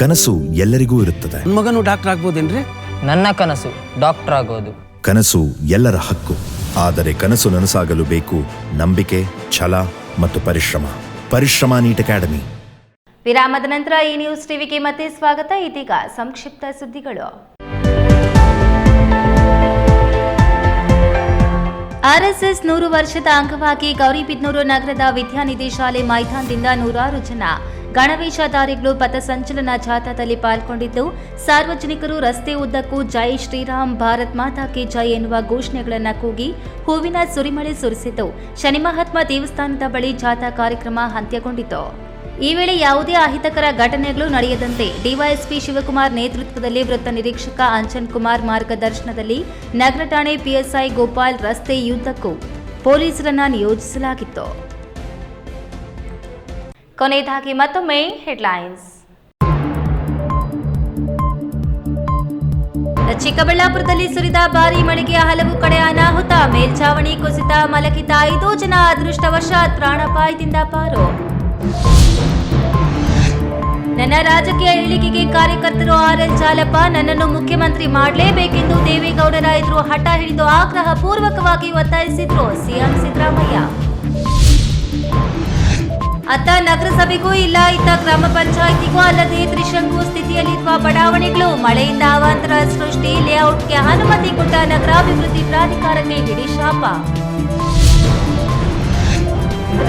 ಕನಸು ಎಲ್ಲರಿಗೂ ಇರುತ್ತದೆ. ಮಗನು ಡಾಕ್ಟರ್ ಆಗ್ಬೋದೇನ್ರಿ? ನನ್ನ ಕನಸು ಡಾಕ್ಟರ್ ಆಗೋದು. ಕನಸು ಎಲ್ಲರ ಹಕ್ಕು. ಆದರೆ ಕನಸು ನನಸಾಗಲು ಬೇಕು ನಂಬಿಕೆ ಛಲ ಮತ್ತು ಪರಿಶ್ರಮ. ಪರಿಶ್ರಮ ನೀಟ್ ಅಕಾಡೆಮಿ. ವಿರಾಮದ ನಂತರ ಈ ನ್ಯೂಸ್ ಟಿವಿಗೆ ಮತ್ತೆ ಸ್ವಾಗತ. ಇದೀಗ ಸಂಕ್ಷಿಪ್ತ ಸುದ್ದಿಗಳು. ಆರ್ಎಸ್ಎಸ್ ನೂರು ವರ್ಷದ ಅಂಗವಾಗಿ ಗೌರಿಬಿದನೂರು ನಗರದ ವಿದ್ಯಾನಿಧಿ ಶಾಲೆ ಮೈದಾನದಿಂದ ನೂರಾರು ಜನ ಗಣವೇಷಧಾರಿಗಳು ಪಥಸಂಚಲನ ಜಾಥಾದಲ್ಲಿ ಪಾಲ್ಗೊಂಡಿದ್ದು, ಸಾರ್ವಜನಿಕರು ರಸ್ತೆ ಉದ್ದಕ್ಕೂ ಜೈ ಶ್ರೀರಾಮ್, ಭಾರತ್ ಮಾತಾ ಕಿ ಜೈ ಎನ್ನುವ ಘೋಷಣೆಗಳನ್ನು ಕೂಗಿ ಹೂವಿನ ಸುರಿಮಳೆ ಸುರಿಸಿತು. ಶನಿ ಮಹಾತ್ಮ ದೇವಸ್ಥಾನದ ಬಳಿ ಜಾಥಾ ಕಾರ್ಯಕ್ರಮ ಅಂತ್ಯಗೊಂಡಿತು. ಈ ವೇಳೆ ಯಾವುದೇ ಅಹಿತಕರ ಘಟನೆಗಳು ನಡೆಯದಂತೆ ಡಿವೈಎಸ್ಪಿ ಶಿವಕುಮಾರ್ ನೇತೃತ್ವದಲ್ಲಿ ವೃತ್ತ ನಿರೀಕ್ಷಕ ಅಂಜನ್ ಕುಮಾರ್ ಮಾರ್ಗದರ್ಶನದಲ್ಲಿ ನಗರ ಠಾಣೆ ಪಿಎಸ್ಐ ಗೋಪಾಲ್ ರಸ್ತೆ ಯುದ್ಧಕ್ಕೂ ಪೊಲೀಸರನ್ನ ನಿಯೋಜಿಸಲಾಗಿತ್ತು. ಕೊನೆಯದಾಗಿ ಮತ್ತೊಮ್ಮೆ ಹೆಡ್ಲೈನ್ಸ್. ಚಿಕ್ಕಬಳ್ಳಾಪುರದಲ್ಲಿ ಸುರಿದ ಭಾರೀ ಮಳೆಗೆ ಹಲವು ಕಡೆ ಅನಾಹುತ ಮೇಲ್ಛಾವಣಿ ಕುಸಿತ ಮಲಗಿದ ಐದು ಜನ ಅದೃಷ್ಟವಶಾತ್ ಪ್ರಾಣಪಾಯದಿಂದ ಪಾರು. ನನ್ನ ರಾಜಕೀಯ ಇಳಿಕೆಗೆ ಕಾರ್ಯಕರ್ತರು ಆರ್ಎಲ್ ಜಾಲಪ್ಪ, ನನ್ನನ್ನು ಮುಖ್ಯಮಂತ್ರಿ ಮಾಡಲೇಬೇಕೆಂದು ದೇವೇಗೌಡರ ಎದುರು ಹಠ ಹಿಡಿದು ಆಗ್ರಹ ಪೂರ್ವಕವಾಗಿ ಒತ್ತಾಯಿಸಿದ್ರು ಸಿಎಂ ಸಿದ್ದರಾಮಯ್ಯ. ಅತ್ತ ನಗರಸಭೆಗೂ ಇಲ್ಲ, ಇತ್ತ ಗ್ರಾಮ ಪಂಚಾಯಿತಿಗೂ ಅಲ್ಲದೆ ತ್ರಿಶಂಕು ಸ್ಥಿತಿಯಲ್ಲಿರುವ ಬಡಾವಣೆಗಳು, ಮಳೆಯಿಂದ ಅವಾಂತರ ಸೃಷ್ಟಿ, ಲೇಔಟ್ಗೆ ಅನುಮತಿ ಕೊಟ್ಟ ನಗರಾಭಿವೃದ್ಧಿ ಪ್ರಾಧಿಕಾರಕ್ಕೆ ಹಿಡಿ ಶಾಪ.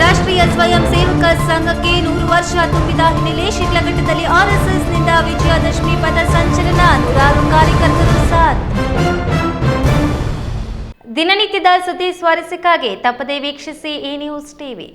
ರಾಷ್ಟ್ರೀಯ ಸ್ವಯಂ ಸೇವಕ ಸಂಘಕ್ಕೆ ನೂರು ವರ್ಷ ತುಂಬಿದ ಹಿನ್ನೆಲೆ ಶಿಡ್ಲಘಟ್ಟದಲ್ಲಿ ಆರ್ಎಸ್ಎಸ್ನಿಂದ ವಿಜಯದಶಮಿ ಪಥ ಸಂಚಲನ ನೂರಾರು ಕಾರ್ಯಕರ್ತರು ಸಾಥ್. ದಿನನಿತ್ಯದ ಸುದ್ದಿ ಸ್ವಾರಸ್ಯಕ್ಕಾಗಿ ತಪ್ಪದೇ ವೀಕ್ಷಿಸಿ ಈ ನ್ಯೂಸ್ ಟಿವಿ.